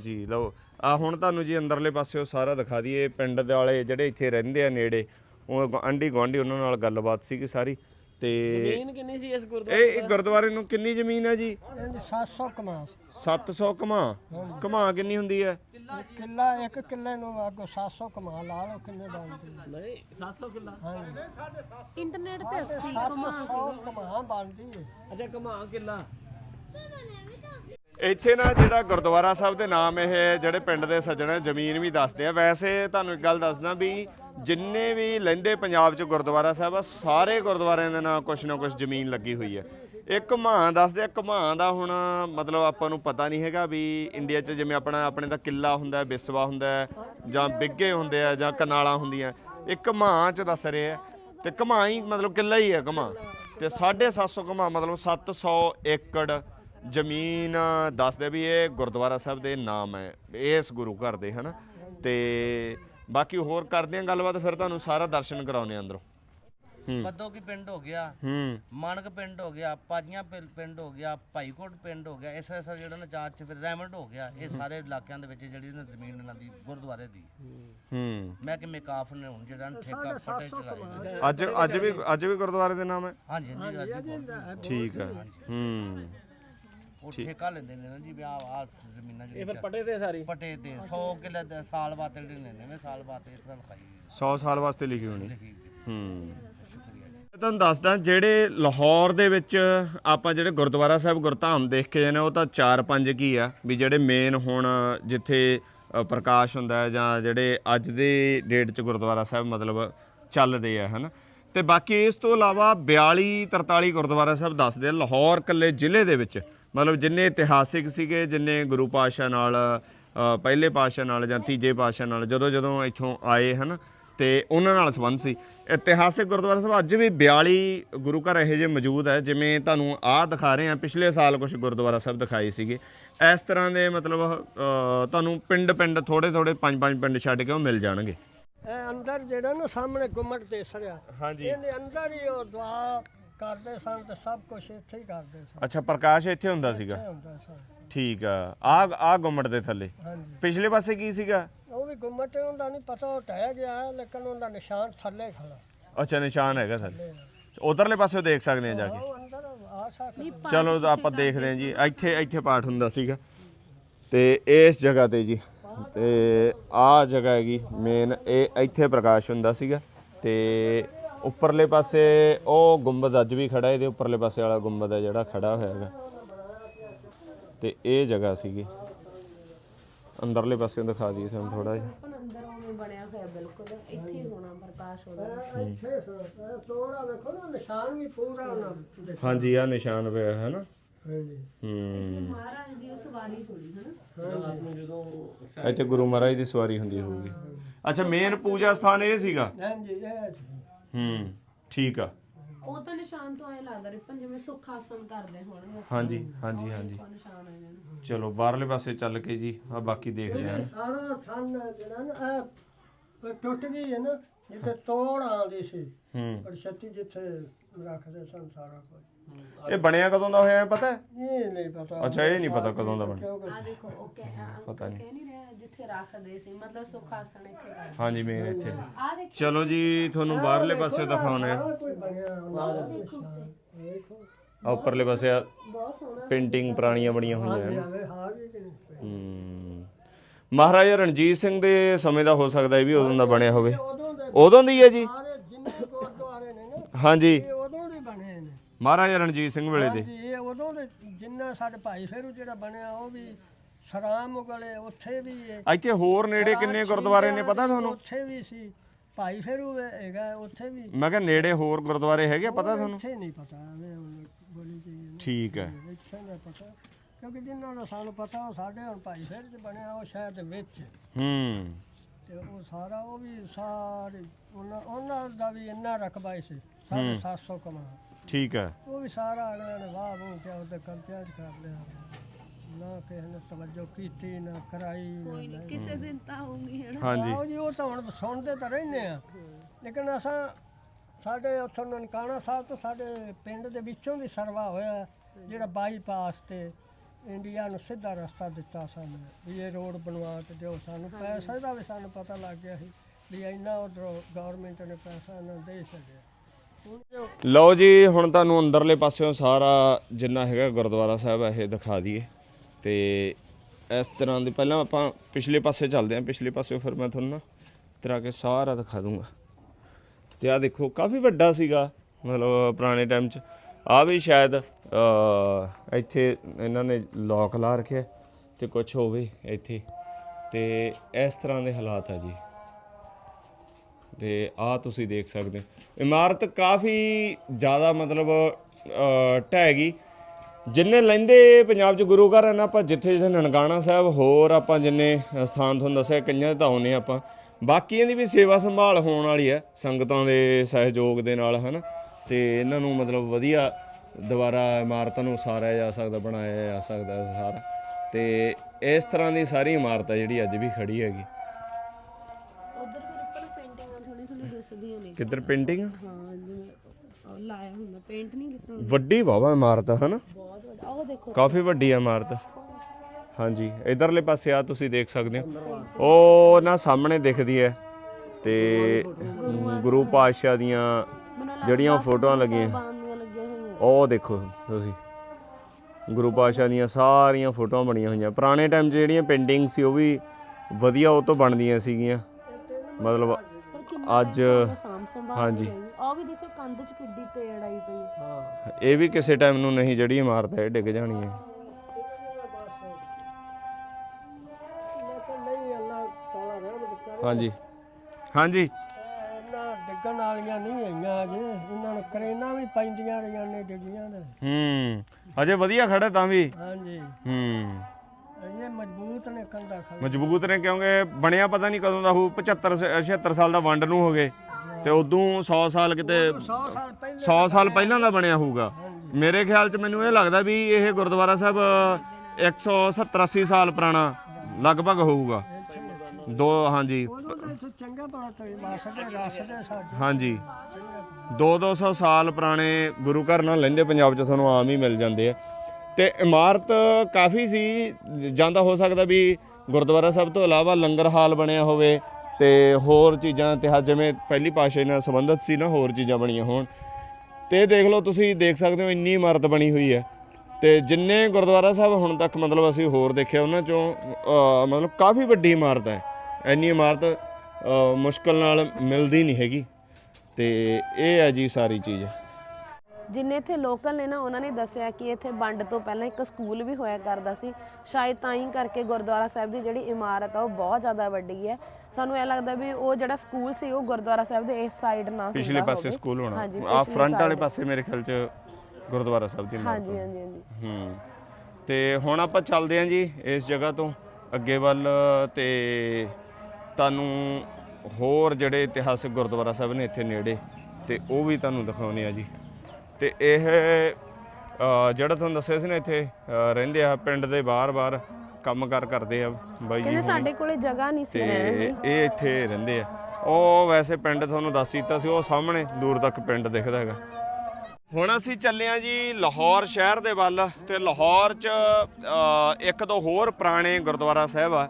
ਜੀ ਲਓ ਆ ਹੁਣ ਤੁਹਾਨੂੰ ਜੀ ਅੰਦਰਲੇ ਪਾਸਿਓ ਸਾਰਾ ਦਿਖਾ ਦਈਏ। ਪਿੰਡ ਦੇ ਵਾਲੇ ਜਿਹੜੇ ਇੱਥੇ ਰਹਿੰਦੇ ਆ ਨੇੜੇ ਉਹ ਆਂਢੀ ਗੁਆਂਢੀ ਉਹਨਾਂ ਨਾਲ ਗੱਲਬਾਤ ਸੀਗੀ ਸਾਰੀ। ਤੇ ਜ਼ਮੀਨ ਕਿੰਨੀ ਸੀ ਇਸ ਗੁਰਦੁਆਰੇ ਇਹ ਇਹ ਗੁਰਦੁਆਰੇ ਨੂੰ ਕਿੰਨੀ ਜ਼ਮੀਨ ਹੈ ਜੀ? ਇਹਦੀ 700 ਕਮਾਸ 700 ਕਮਾ। ਕਮਾ ਕਿੰਨੀ ਹੁੰਦੀ ਹੈ? ਕਿੱਲਾ ਇੱਕ ਕਿੱਲੇ ਨੂੰ ਅੱਗੋਂ 700 ਕਮਾ ਲਾ ਲਓ ਕਿੰਨੇ ਬਣਦੀ। ਨਹੀਂ 700 ਕਿੱਲਾ? ਇੰਟਰਨੈਟ ਤੇ 80 700 ਕਮਾ ਬਣਦੀ ਹੈ। ਅੱਛਾ ਕਮਾ ਕਿੱਲਾ? ਇੱਥੇ ਨਾ ਜਿਹੜਾ ਗੁਰਦੁਆਰਾ ਸਾਹਿਬ ਦੇ ਨਾਮ ਇਹ ਜਿਹੜੇ ਪਿੰਡ ਦੇ ਸੱਜਣ ਜ਼ਮੀਨ ਵੀ ਦੱਸਦੇ ਆ। ਵੈਸੇ ਤੁਹਾਨੂੰ ਇੱਕ ਗੱਲ ਦੱਸਦਾ ਵੀ ਜਿੰਨੇ ਵੀ ਲਹਿੰਦੇ ਪੰਜਾਬ 'ਚ ਗੁਰਦੁਆਰਾ ਸਾਹਿਬ ਆ, ਸਾਰੇ ਗੁਰਦੁਆਰਿਆਂ ਦੇ ਨਾਲ ਕੁਛ ਨਾ ਕੁਛ ਜ਼ਮੀਨ ਲੱਗੀ ਹੋਈ ਹੈ ਇਹ ਘਮਾਂ ਦੱਸਦੇ ਆ ਘਮਾਂ ਦਾ ਹੁਣ ਮਤਲਬ ਆਪਾਂ ਨੂੰ ਪਤਾ ਨਹੀਂ ਹੈਗਾ ਵੀ ਇੰਡੀਆ 'ਚ ਜਿਵੇਂ ਆਪਣਾ, ਆਪਣੇ ਦਾ ਕਿੱਲਾ ਹੁੰਦਾ ਬਿਸਵਾ ਹੁੰਦਾ ਜਾਂ ਬਿੱਗੇ ਹੁੰਦੇ ਆ, ਜਾਂ ਕਨਾਲਾਂ ਹੁੰਦੀਆਂ। ਇਹ ਘਮਾਂ 'ਚ ਦੱਸ ਰਹੇ ਆ, ਤੇ ਘਮਾਂ ਹੀ ਮਤਲਬ ਕਿੱਲਾ ਹੀ ਹੈ ਘਮਾਂ ਤੇ 750 ਘਮਾਂ ਮਤਲਬ 700 ਏਕੜ ਜ਼ਮੀਨ ਦੱਸਦੇ ਵੀ ਇਹ ਗੁਰਦੁਆਰਾ ਸਾਹਿਬ ਦੇ ਨਾਮ ਹੈ, ਇਸ ਗੁਰੂ ਘਰ ਦੇ, ਹਨਾ? ਤੇ ਬਾਕੀ ਹੋਰ ਕਰਦੇ ਆ ਗੱਲਬਾਤ ਫਿਰ ਤੁਹਾਨੂੰ ਸਾਰਾ ਦਰਸ਼ਨ ਕਰਾਉਨੇ ਅੰਦਰੋਂ। ਹੂੰ। ਬੱਦੋ ਕੀ ਪਿੰਡ ਹੋ ਗਿਆ? ਹੂੰ। ਮਾਨਕ ਪਿੰਡ ਹੋ ਗਿਆ ਪਾਜੀਆਂ ਪਿੰ- ਪਿੰਡ ਹੋ ਗਿਆ ਭਾਈਕੋਟ ਪਿੰਡ ਹੋ ਗਿਆ ਇਸ ਐਸਾ ਜਿਹੜਾ ਨਾ ਚਾਰ ਚ ਫਿਰ ਰੈਮੰਡ ਹੋ ਗਿਆ ਇਹ ਸਾਰੇ ਇਲਾਕਿਆਂ ਦੇ ਵਿੱਚ ਜਿਹੜੀ ਨਾ ਜ਼ਮੀਨ ਇਹਨਾਂ ਦੀ ਗੁਰਦੁਆਰੇ ਦੀ। ਹੂੰ। ਮੈਂ ਕਿ ਮੇਕਾਫ ਨੇ ਹੁਣ ਜਿਹੜਾ ਨਾ ਠੇਕਾ ਫਟੇ ਚਲਾਏ ਨੇ। ਅੱਜ ਅੱਜ ਵੀ ਅੱਜ ਵੀ ਗੁਰਦੁਆਰੇ ਦੇ ਨਾਮ ਹੈ? ਹਾਂਜੀ ਹਾਂਜੀ ਅੱਜ ਵੀ ਬਹੁਤ- ਠੀਕ ਹੈ। ਹੂੰ। ਉਹ ਠੇਕਾ। ਲੈਂਦੇ ਨੇ ਨਾ ਜੀ ਵੀ ਆ ਆ ਜ਼ਮੀਨਾਂ ਇਹ ਫਿਰ ਪਟੇ ਤੇ ਸਾਰੀ। ਪਟੇ ਤੇ 100 ਕਿੱਲੇ ਦੇ ਸਾਲ ਬਾਅਦ ਜਿਹੜੇ ਲੈਂਦੇ ਨੇ ਸਾਲ ਬਾਅਦ ਇਸ ਤਰ੍ਹਾਂ ਲਿਖਾਈ 100 ਸਾਲ ਵਾਸਤੇ ਲਿਖੀ ਹੋਣੀ। ਲਿਖੀ ਹੂੰ। ਸ਼ੁਕਰੀਆ ਜੀ। ਮੈਂ ਤੁਹਾਨੂੰ ਦੱਸਦਾ ਜਿਹੜੇ ਲਾਹੌਰ ਦੇ ਵਿੱਚ ਆਪਾਂ ਜਿਹੜੇ ਗੁਰਦੁਆਰਾ ਸਾਹਿਬ ਗੁਰਧਾਮ ਦੇਖ ਕੇ ਜਾਂਦੇ ਹਾਂ, ਉਹ ਤਾਂ 4-5 ਕੀ ਆ ਵੀ ਜਿਹੜੇ ਮੇਨ ਹੁਣ ਜਿੱਥੇ ਅ, ਪ੍ਰਕਾਸ਼ ਹੁੰਦਾ ਹੈ ਜਾਂ ਜਿਹੜੇ ਅੱਜ ਦੇ ਡੇਟ 'ਚ ਗੁਰਦੁਆਰਾ ਸਾਹਿਬ ਮਤਲਬ ਚੱਲਦੇ ਆ ਹਨਾ? ਤੇ ਬਾਕੀ ਇਸ ਤੋਂ ਇਲਾਵਾ 42 43 ਗੁਰਦੁਆਰਾ ਸਾਹਿਬ ਦੱਸਦੇ ਆ, ਲਾਹੌਰ ਕੱਲੇ ਜ਼ਿਲ੍ਹੇ ਦੇ ਵਿੱਚ, ਮਤਲਬ ਜਿੰਨੇ ਇਤਿਹਾਸਿਕ ਸੀਗੇ, ਜਿੰਨੇ ਗੁਰੂ ਪਾਤਸ਼ਾਹ ਨਾਲ ਪਹਿਲੇ ਪਾਤਸ਼ਾਹ ਨਾਲ ਜਾਂ ਤੀਜੇ ਪਾਤਸ਼ਾਹ ਨਾਲ ਜਦੋਂ ਜਦੋਂ ਇੱਥੋਂ ਆਏ ਹਨ ਤੇ ਉਹਨਾਂ ਨਾਲ ਸੰਬੰਧ ਸੀ। ਇਤਿਹਾਸਿਕ ਗੁਰਦੁਆਰਾ ਸਾਹਿਬ ਅੱਜ ਵੀ 42 ਗੁਰੂ ਘਰ ਇਹੋ ਜਿਹੇ ਮੌਜੂਦ ਹੈ, ਜਿਵੇਂ ਤੁਹਾਨੂੰ ਆਹ ਦਿਖਾ ਰਹੇ ਆ ਪਿਛਲੇ ਸਾਲ ਕੁਝ ਗੁਰਦੁਆਰਾ ਸਾਹਿਬ ਦਿਖਾਏ ਸੀਗੇ। ਇਸ ਤਰ੍ਹਾਂ ਦੇ ਮਤਲਬ ਤੁਹਾਨੂੰ ਪਿੰਡ ਪਿੰਡ ਥੋੜੇ ਥੋੜੇ ਪੰਜ ਪੰਜ ਪਿੰਡ ਛੱਡ ਕੇ ਉਹ ਮਿਲ ਜਾਣਗੇ। ਇਹ ਅੰਦਰ ਜਿਹੜਾ ਨਾ ਸਾਹਮਣੇ ਗੁੰਮਟ ਦਿਸ ਰਿਹਾ। ਹਾਂਜੀ। ਇਹਦੇ ਅੰਦਰ ਹੀ ਉਹ ਦੁਆ ਕਰਦੇ ਸਨ ਤੇ ਸਭ ਕੁਝ ਇੱਥੇ ਹੀ ਕਰਦੇ ਸਨ। ਅੱਛਾ ਪ੍ਰਕਾਸ਼ ਇੱਥੇ ਹੁੰਦਾ ਸੀਗਾ? ਇੱਥੇ ਹੁੰਦਾ ਸਨ ਠੀਕ ਆ। ਆ ਆ ਗੁੰਮਟ ਦੇ ਥੱਲੇ। ਹਾਂਜੀ। ਪਿਛਲੇ ਪਾਸੇ ਕੀ ਸੀਗਾ? ਉਹ ਵੀ ਗੁੰਮਟ ਉਹਦਾ ਨਹੀਂ ਪਤਾ ਉਹ ਟਹਿ ਗਿਆ ਹੈ, ਲੇਕਿਨ ਉਹਦਾ ਨਿਸ਼ਾਨ ਥੱਲੇ ਖੜਾ। ਅੱਛਾ ਨਿਸ਼ਾਨ ਹੈਗਾ ਥੱਲੇ। ਉਧਰਲੇ ਪਾਸੇ ਦੇਖ ਸਕਦੇ ਆ ਜਾ ਕੇ। ਉਹ ਅੰਦਰ ਆ ਸਕਦਾ। ਚਲੋ ਤਾਂ ਆਪਾਂ ਦੇਖਦੇ ਹਾਂ ਜੀ। ਇੱਥੇ ਇੱਥੇ ਪਾਠ ਹੁੰਦਾ ਸੀਗਾ। ਤੇ ਇਸ ਜਗ੍ਹਾ ਤੇ ਜੀ। ਤੇ ਆਹ ਜਗ੍ਹਾ ਹੈਗੀ ਮੇਨ ਇਹ ਇੱਥੇ ਪ੍ਰਕਾਸ਼ ਹੁੰਦਾ ਸੀਗਾ ਤੇ ਉੱਪਰਲੇ ਪਾਸੇ ਉਹ ਗੁੰਬਦ ਅੱਜ ਵੀ ਖੜਾ ਇਹਦੇ ਉੱਪਰਲੇ ਪਾਸੇ ਵਾਲਾ ਗੁੰਬਦ ਹੈ ਜਿਹੜਾ ਖੜਾ ਹੋਇਆ ਹੈਗਾ। ਤੇ ਇਹ ਜਗ੍ਹਾ ਸੀਗੀ। ਅੰਦਰਲੇ ਪਾਸੇ ਦਿਖਾ ਦਈਏ ਤੁਹਾਨੂੰ ਥੋੜਾ ਜਿਹਾ। ਪਰ ਅੰਦਰ ਉਵੇਂ ਬਣਿਆ ਹੋਇਆ ਬਿਲਕੁਲ ਇੱਥੇ ਹੀ ਹੋਣਾ ਪ੍ਰਕਾਸ਼ ਉਹਦਾ। ਤੋੜਾ ਵੇਖੋ ਨਾ ਨਿਸ਼ਾਨ ਵੀ ਪੂਰਾ ਉਹਨਾਂ ਦੇ ਹਾਂਜੀ ਆ ਨਿਸ਼ਾਨ ਪਿਆ ਹੈ ਨਾ। ਹਾਂਜੀ। ਹੂੰ। ਮਹਾਰਾਜ ਦੀ ਉਹ ਸਵਾਰੀ ਹੋਣੀ ਹਨਾ? ਰਾਤ ਨੂੰ ਜਦੋਂ ਇੱਥੇ ਗੁਰੂ ਮਹਾਰਾਜ ਦੀ ਸਵਾਰੀ ਹੁੰਦੀ ਹੋਊਗੀ। ਅੱਛਾ ਮੇਨ ਪੂਜਾ ਸਥਾਨ ਇਹ ਸੀਗਾ? ਹਾਂਜੀ ਇਹ ਜੀ। ਹੂੰ ਠੀਕ ਆ। ਉਹ ਤਾਂ ਨਿਸ਼ਾਨ ਤੋਂ ਐ ਲੱਗਦਾ ਰਿਪਨ ਜਿਵੇਂ ਸੁੱਖ ਆਸਨ ਕਰਦੇ ਹੋਣਗੇ ਹਾਂਜੀ ਹਾਂਜੀ ਹਾਂਜੀ। ਉਹ ਨਿਸ਼ਾਨ ਆ ਜਾਣਾ ਚਲੋ ਬਾਹਰਲੇ ਪਾਸੇ ਚੱਲ ਕੇ ਜੀ ਆ ਬਾਕੀ ਦੇਖਦੇ ਹਾਂ। ਸਾਰਾ ਥੰਨ ਜਿਹੜਾ ਨਾ ਇਹ ਟੁੱਟ ਗਈ ਹੈ ਨਾ ਜਿੱਥੇ ਤੋੜ ਆਉਂਦੀ ਸੀ। ਹੂੰ। ਪਰ ਛੱਤੀ ਜਿੱਥੇ ਰੱਖਦੇ ਸਨ ਸਾਰਾ ਕੁਝ ਇਹ ਬਣਿਆ ਕਦੋਂ ਦਾ ਹੋਇਆ ਹੈ ਪਤਾ ਹੈ? ਇਹ ਨਹੀਂ ਪਤਾ। ਅੱਛਾ ਇਹ ਨਹੀਂ ਪਤਾ ਕਦੋਂ ਦਾ ਬਣਿਆ। ਆ ਦੇਖੋ ਉਹ ਕਹਿ ਪਤਾ ਨਹੀਂ। ਕਹਿ ਨਹੀਂ ਰਿਹਾ ਜਿੱਥੇ ਰੱਖਦੇ ਸੀ ਮਤਲਬ ਸੁੱਖ ਆਸਣ ਇੱਥੇ ਕਰਦੇ ਹਾਂਜੀ ਮੇਨ ਇੱਥੇ। ਆ ਦੇਖ। ਚਲੋ ਜੀ ਤੁਹਾਨੂੰ ਬਾਹਰਲੇ ਪਾਸੇ ਦਿਖਾਉਣੇ ਆ। ਸਾਰਾ ਕੁਝ ਬਣਿਆ ਉਹਨਾਂ ਦਾ ਨਿਸ਼ਾਨ। ਵੇਖੋ ਆਹ ਉੱਪਰਲੇ ਪਾਸੇ ਆ। ਬਹੁਤ ਸੋਹਣਾ। ਪੇਂਟਿੰਗ ਪੁਰਾਣੀਆਂ ਬਣੀਆਂ ਹੋਈਆਂ ਹਨ। ਜਾਵੇ ਹਾਂ ਵੀ ਕਿ ਨਹੀਂ ਹੂੰ। ਮਹਾਰਾਜਾ ਰਣਜੀਤ ਸਿੰਘ ਦੇ ਸਮੇਂ ਦਾ ਹੋ ਸਕਦਾ ਇਹ ਵੀ ਉਦੋਂ ਦਾ ਬਣਿਆ ਹੋਵੇ। ਉਦੋਂ ਦੇ ਉਦੋਂ ਦੀ ਹੈ ਜੀ। ਸਾਰੇ ਜਿੰਨੇ ਗੁਰਦੁਆਰੇ ਨੇ ਨਾ ਹਾਂਜੀ। ਇਹ ਮਹਾਰਾਜਾ ਰਣਜੀਤ ਸਿੰਘ ਵੇਲੇ ਦੇ। ਹਾਂਜੀ ਇਹ ਉਦੋਂ ਦੇ ਜਿੰਨਾ ਸਾਡੇ ਭਾਈ ਫੇਰੂ ਜਿਹੜਾ ਬਣਿਆ ਉਹ ਵੀ ਸਰਾਮ ਮੁਗਲੇ ਉੱਥੇ ਵੀ ਇਹ ਇੱਥੇ ਹੋਰ ਨੇੜੇ ਕਿੰਨੇ ਗੁਰਦੁਆਰੇ ਨੇ ਪਤਾ ਤੁਹਾਨੂੰ? ਉੱਥੇ ਵੀ ਸੀ। ਭਾਈ ਫੇਰੂ ਹੈਗਾ ਉੱਥੇ ਵੀ। ਮੈਂ ਕਿਹਾ ਨੇੜੇ ਹੋਰ ਗੁਰਦੁਆਰੇ ਹੈਗੇ ਪਤਾ ਤੁਹਾਨੂੰ? ਇੱਥੇ ਨਹੀਂ ਪਤਾ ਐਵੇਂ ਹੁਣ ਬੋਲੀ ਜੀ ਠੀਕ ਹੈ। ਇੱਥੇ ਦਾ ਪਤਾ ਕਿਉਂਕਿ ਜਿਨ੍ਹਾਂ ਦਾ ਸਾਨੂੰ ਪਤਾ ਉਹ ਸਾਡੇ ਹੁਣ ਭਾਈ ਫੇਰ ਚ ਬਣਿਆ ਉਹ ਸ਼ਹਿਰ ਦੇ ਵਿੱਚ। ਹੂੰ। ਤੇ ਉਹ ਸਾਰਾ ਉਹ ਵੀ ਸਾਰੇ ਉਹਨਾਂ ਉਹਨਾਂ ਦਾ ਵੀ ਇੰਨਾ ਰਕਬਾ ਸੀ ਸਾਢੇ ਸੱਤ ਸੌ ਕਮਾ ਠੀਕ ਹੈ। ਉਹ ਵੀ ਸਾਰਾ ਅਗਲੇ ਨੇ ਵਾਹ ਵੂਹ ਕੇ ਉਹਦੇ ਕਬਜ਼ਾ ਚ ਕਰ ਲਿਆ। ਨਾ ਕਿਸੇ ਨੇ ਤਵੱਜੋ ਕੀਤੀ ਨਾ ਕਰਾਈ ਨਾ ਕੋਈ ਨਹੀਂ। ਕਿਸੇ ਦਿਨ ਤਾਂ ਆਉਂਗੀ ਹੈ ਨਾ ਹਾਂਜੀ। ਆਹੋ ਜੀ ਉਹ ਤਾਂ ਹੁਣ ਸੁਣਦੇ ਤਾਂ ਰਹਿੰਦੇ ਆ। ਲੇਕਿਨ ਅਸਾਂ ਸਾਡੇ ਉੱਥੋਂ ਨਨਕਾਣਾ ਸਾਹਿਬ ਤੋਂ ਸਾਡੇ ਪਿੰਡ ਦੇ ਵਿੱਚੋਂ ਦੀ ਸਰਵਾ ਹੋਇਆ ਜਿਹੜਾ ਬਾਈਪਾਸ ਤੇ ਇੰਡੀਆ ਨੂੰ ਸਿੱਧਾ ਰਸਤਾ ਦਿੱਤਾ ਸਾਨੂੰ ਵੀ ਇਹ ਰੋਡ ਬਣਵਾ ਕੇ ਦਿਓ ਸਾਨੂੰ। ਪੈਸੇ ਦਾ ਵੀ ਸਾਨੂੰ ਪਤਾ ਲੱਗ ਗਿਆ ਸੀ ਵੀ ਇੰਨਾ ਉਧਰੋਂ ਗਵਰਨਮੈਂਟ ਨੇ ਪੈਸਾ ਨੂੰ ਦੇ ਜੋ ਲਓ ਜੀ, ਹੁਣ ਤੁਹਾਨੂੰ ਅੰਦਰਲੇ ਪਾਸਿਓਂ ਸਾਰਾ ਜਿੰਨਾ ਹੈਗਾ ਗੁਰਦੁਆਰਾ ਸਾਹਿਬ ਇਹ ਦਿਖਾ ਦਈਏ। ਤੇ ਇਸ ਤਰ੍ਹਾਂ ਦੇ ਪਹਿਲਾਂ ਆਪਾਂ ਪਿਛਲੇ ਪਾਸੇ ਚੱਲਦੇ ਹਾਂ। ਪਿਛਲੇ ਪਾਸੇ ਫਿਰ ਮੈਂ ਤੁਹਾਨੂੰ ਨਾ ਤਰਾ ਕੇ ਸਾਰਾ ਦਿਖਾ ਦੂੰਗਾ। ਤੇ ਆ ਦੇਖੋ, ਕਾਫੀ ਵੱਡਾ ਸੀਗਾ, ਮਤਲਬ ਪੁਰਾਣੇ ਟਾਈਮ 'ਚ। ਆ ਵੀ ਸ਼ਾਇਦ ਇੱਥੇ ਇਹਨਾਂ ਨੇ ਲੋਕ ਲਾ ਰੱਖਿਆ ਤੇ ਕੁਝ ਹੋਵੇ ਇੱਥੇ। ਤੇ ਇਸ ਤਰ੍ਹਾਂ ਦੇ ਹਾਲਾਤ ਆ ਜੀ। ਤੇ ਆ ਤੁਸੀਂ ਦੇਖ ਸਕਦੇ ਹੋ। ਇਮਾਰਤ ਕਾਫੀ ਜ਼ਿਆਦਾ ਮਤਲਬ ਢਹਿ ਗਈ। ਜਿੰਨੇ ਲੈਂਦੇ ਪੰਜਾਬ 'ਚ ਗੁਰੂ ਘਰ ਹਨ ਆਪਾਂ ਜਿੱਥੇ ਜਿੱਥੇ ਨਨਕਾਣਾ ਸਾਹਿਬ, ਹੋਰ ਆਪਾਂ ਜਿੰਨੇ ਸਥਾਨ ਤੁਹਾਨੂੰ ਦੱਸਿਆ, ਕਈਆਂ ਤਾਂ ਆਉਂਦੇ ਆਪਾਂ। ਬਾਕੀਆਂ ਦੀ ਵੀ ਸੇਵਾ ਸੰਭਾਲ ਹੋਣ ਵਾਲੀ ਹੈ ਸੰਗਤਾਂ ਦੇ ਸਹਿਯੋਗ ਦੇ ਨਾਲ, ਹਨ? ਤੇ ਇਹਨਾਂ ਨੂੰ ਮਤਲਬ ਵਧੀਆ ਦੁਬਾਰਾ ਇਮਾਰਤਾਂ ਨੂੰ ਸਾਰਿਆ ਜਾ ਸਕਦਾ, ਬਣਾਇਆ ਜਾ ਸਕਦਾ ਸਾਰਾ। ਤੇ ਇਸ ਤਰ੍ਹਾਂ ਦੀ ਸਾਰੀ ਇਮਾਰਤ ਹੈ ਜਿਹੜੀ ਅੱਜ ਵੀ ਖੜੀ ਹੈਗੀ। ਕਿੱਧਰ ਪੇਂਟਿੰਗ ਹਾਂ ਜਿਵੇਂ ਉਹ ਲਾਇਆ ਹੁੰਦਾ ਪੇਂਟ ਨਹੀਂ ਕੀਤਾ ਹੁੰਦਾ। ਵੱਡੀ ਵਾਵਾ ਇਮਾਰਤ ਹੈ ਹਨਾ? ਬਹੁਤ ਵੱਡਾ ਉਹ ਦੇਖੋ। ਕਾਫੀ ਵੱਡੀ ਹੈ ਇਮਾਰਤ ਹਾਂਜੀ ਇਧਰਲੇ ਪਾਸੇ ਆ ਤੁਸੀਂ ਦੇਖ ਸਕਦੇ ਹੋ। ਉਹ ਨਾ ਸਾਹਮਣੇ ਦਿਖਦੀ ਹੈ ਤੇ ਗੁਰੂ ਪਾਤਸ਼ਾਹ ਦੀਆਂ ਮੈਨੂੰ ਲੱਗਦਾ ਜਿਹੜੀਆਂ ਫੋਟੋਆਂ ਲੱਗੀਆਂ। ਹੋਈਆਂ। ਉਹ ਦੇਖੋ ਤੁਸੀਂ। ਗੁਰੂ ਪਾਤਸ਼ਾਹ ਦੀਆਂ ਸਾਰੀਆਂ ਫੋਟੋਆਂ ਬਣੀਆਂ ਹੋਈਆਂ। ਪੁਰਾਣੇ ਟਾਈਮ 'ਚ ਜਿਹੜੀਆਂ ਪੇਂਟਿੰਗ ਸੀ ਉਹ ਵੀ ਵਧੀਆ ਉਹ ਤੋਂ ਬਣਦੀਆਂ ਸੀਗੀਆਂ। ਮਤਲਬ ਅੱਜ ਹਾਂਜੀ। ਆ ਵੀ ਦੇਖੋ ਕੰਧ 'ਚ ਕਿੱਡੀ ਤੇੜ ਆਈ ਪਈ ਹੈ। ਇਹ ਵੀ ਕਿਸੇ ਟਾਈਮ ਨੂੰ ਨਹੀਂ ਜਿਹੜੀ ਇਮਾਰਤ ਹੈ ਇਹ ਡਿੱਗ ਜਾਣੀ ਹੈ। ਹਾਂਜੀ। ਹਾਂਜੀ। ਇਹਨਾਂ ਡਿੱਗਣ ਵਾਲੀਆਂ ਨਹੀਂ ਹੈਗੀਆਂ ਅਜੇ ਇਹਨਾਂ ਨੂੰ ਕਰੇਨਾਂ ਵੀ ਪੈਂਦੀਆਂ ਰਹੀਆਂ ਨੇ ਡਿੱਗੀਆਂ ਨੇ। ਹੂੰ। ਅਜੇ ਵਧੀਆ ਖੜਾ ਤਾਂ ਵੀ। ਹਾਂਜੀ। ਹੂੰ। ਇਹ ਮਜ਼ਬੂਤ ਨੇ ਕੰਧਾ ਖੜਾ ਮਜ਼ਬੂਤ ਨੇ ਕਿਉਂਕਿ ਬਣਿਆ ਪਤਾ ਨਹੀਂ ਕਦੋਂ ਦਾ ਹੋਊ 75 ਸ- 76 ਸਾਲ ਦਾ ਵੰਡ ਨੂੰ ਹੋ ਗਏ। ਤੇ ਉਦੋਂ 100 ਸਾਲ ਕਿਤੇ 100 ਸਾਲ ਪਹਿਲੇ 100 ਸਾਲ ਪਹਿਲਾਂ ਦਾ ਬਣਿਆ ਹੋਊਗਾ। ਮੇਰੇ ਖਿਆਲ 'ਚ ਮੈਨੂੰ ਇਹ ਲੱਗਦਾ ਵੀ ਇਹ ਗੁਰਦੁਆਰਾ ਸਾਹਿਬ 170 80 ਸਾਲ ਪੁਰਾਣਾ ਲਗਭਗ ਹੋਊਗਾ। ਦੋ ਹਾਂਜੀ। ਉਦੋਂ ਤਾਂ ਇੱਥੇ ਚੰਗਾ ਬੜਾ ਤੋਂ ਵਾਸਦੇ ਰਸਦੇ ਸਾਡੇ ਹਾਂਜੀ। ਚੰਗਾ 2-200 ਸਾਲ ਪੁਰਾਣੇ ਗੁਰੂ ਘਰ ਨਾਲ ਲੈਂਦੇ ਪੰਜਾਬ 'ਚ ਤੁਹਾਨੂੰ ਆਮ ਹੀ ਮਿਲ ਜਾਂਦੇ ਆ। ਤੇ ਇਮਾਰਤ ਕਾਫੀ ਸੀ, ਜਾਂਦਾ ਹੋ ਸਕਦਾ ਵੀ ਗੁਰਦੁਆਰਾ ਸਾਹਿਬ ਤੋਂ ਇਲਾਵਾ ਲੰਗਰ ਹਾਲ ਬਣਿਆ ਹੋਵੇ ਤੇ ਹੋਰ ਚੀਜ਼ਾਂ ਇਤਿਹਾਸ, ਜਿਵੇਂ ਪਹਿਲੀ ਪਾਸ਼ੇ ਨਾਲ ਸੰਬੰਧਿਤ ਸੀ ਨਾ, ਹੋਰ ਚੀਜ਼ਾਂ ਬਣੀਆਂ ਹੋਣ। ਤੇ ਇਹ ਦੇਖ ਲਓ ਤੁਸੀਂ, ਦੇਖ ਸਕਦੇ ਹੋ ਇੰਨੀ ਇਮਾਰਤ ਬਣੀ ਹੋਈ ਹੈ। ਤੇ ਜਿੰਨੇ ਗੁਰਦੁਆਰਾ ਸਾਹਿਬ ਹੁਣ ਤੱਕ ਮਤਲਬ ਅਸੀਂ ਹੋਰ ਦੇਖਿਆ, ਉਹਨਾਂ ਚੋਂ ਮਤਲਬ ਕਾਫੀ ਵੱਡੀ ਇਮਾਰਤ ਹੈ। ਇੰਨੀ ਇਮਾਰਤ ਮੁਸ਼ਕਲ ਨਾਲ ਮਿਲਦੀ ਨਹੀਂ ਹੈਗੀ। ਤੇ ਇਹ ਹੈ ਜੀ ਸਾਰੀ ਚੀਜ਼। ਜਿੰਨੇ ਇੱਥੇ ਲੋਕਲ ਨੇ ਨਾ ਉਹਨਾਂ ਨੇ ਦੱਸਿਆ ਕਿ ਇੱਥੇ ਵੰਡ ਤੋਂ ਪਹਿਲਾਂ ਇੱਕ ਸਕੂਲ ਵੀ ਹੋਇਆ ਕਰਦਾ ਸੀ। ਸ਼ਾਇਦ ਤਾਂ ਹੀ ਕਰਕੇ ਗੁਰਦੁਆਰਾ ਸਾਹਿਬ ਦੀ ਜਿਹੜੀ ਇਮਾਰਤ ਆ ਉਹ ਬਹੁਤ ਜ਼ਿਆਦਾ ਵੱਡੀ ਹੈ। ਸਾਨੂੰ ਇਹ ਲੱਗਦਾ ਵੀ ਉਹ ਜਿਹੜਾ ਸਕੂਲ ਸੀ ਉਹ ਗੁਰਦੁਆਰਾ ਸਾਹਿਬ ਦੇ ਇਸ ਸਾਈਡ ਨਾ ਹੁੰਦਾ ਪਿਛਲੇ ਪਾਸੇ ਹੋਵੇ। ਸਕੂਲ ਹੋਣਾ। ਹਾਂਜੀ, ਆ ਪਿਛਲੀ ਫਰੰਟ ਵਾਲੇ side। ਪਾਸੇ ਮੇਰੇ ਖਿਆਲ ਚ ਗੁਰਦੁਆਰਾ ਸਾਹਿਬ ਦੀ ਇਮਾਰਤ ਹਾਂਜੀ ਹਾਂਜੀ ਹਾਂਜੀ। ਹੂੰ। ਤੇ ਹੁਣ ਆਪਾਂ ਚੱਲਦੇ ਹਾਂ ਜੀ ਇਸ ਜਗ੍ਹਾ ਤੋਂ ਅੱਗੇ ਵੱਲ ਤੇ ਤੁਹਾਨੂੰ ਹੋਰ ਜਿਹੜੇ ਇਤਿਹਾਸਕ ਗੁਰਦੁਆਰਾ ਸਾਹਿਬ ਨੇ ਇੱਥੇ ਨੇੜੇ ਤੇ ਉਹ ਵੀ ਤੁਹਾਨੂੰ ਦਿਖਾਉਣੇ ਆ ਜੀ। ਤੇ ਇਹ ਅ, ਜਿਹੜਾ ਤੁਹਾਨੂੰ ਦੱਸਿਆ ਸੀ ਨਾ ਇੱਥੇ ਅ, ਰਹਿੰਦੇ ਆ ਪਿੰਡ ਦੇ ਬਾਹਰ-ਬਾਹਰ ਕੰਮਕਾਰ ਕਰਦੇ ਆ ਬਾਈ ਜੀ ਕਹਿੰਦੇ ਹੁਣੀ। ਸਾਡੇ ਕੋਲੇ ਜਗ੍ਹਾ ਨਹੀਂ ਸੀ ਰਹਿਣ ਤੇ ਦੀ। ਇਹ ਇੱਥੇ ਰਹਿੰਦੇ ਆ। ਉਹ ਵੈਸੇ ਪਿੰਡ ਤੁਹਾਨੂੰ ਦੱਸ ਦਿੱਤਾ ਸੀ ਉਹ ਸਾਹਮਣੇ ਦੂਰ ਤੱਕ ਪਿੰਡ ਦਿਖਦਾ ਹੈਗਾ। ਹੁਣ ਅਸੀਂ ਚੱਲੇ ਆ ਜੀ ਲਾਹੌਰ ਸ਼ਹਿਰ ਦੇ ਵੱਲ ਤੇ ਲਾਹੌਰ 'ਚ ਅ, ਇੱਕ ਦੋ ਹੋਰ ਪੁਰਾਣੇ ਗੁਰਦੁਆਰਾ ਸਾਹਿਬ ਆ।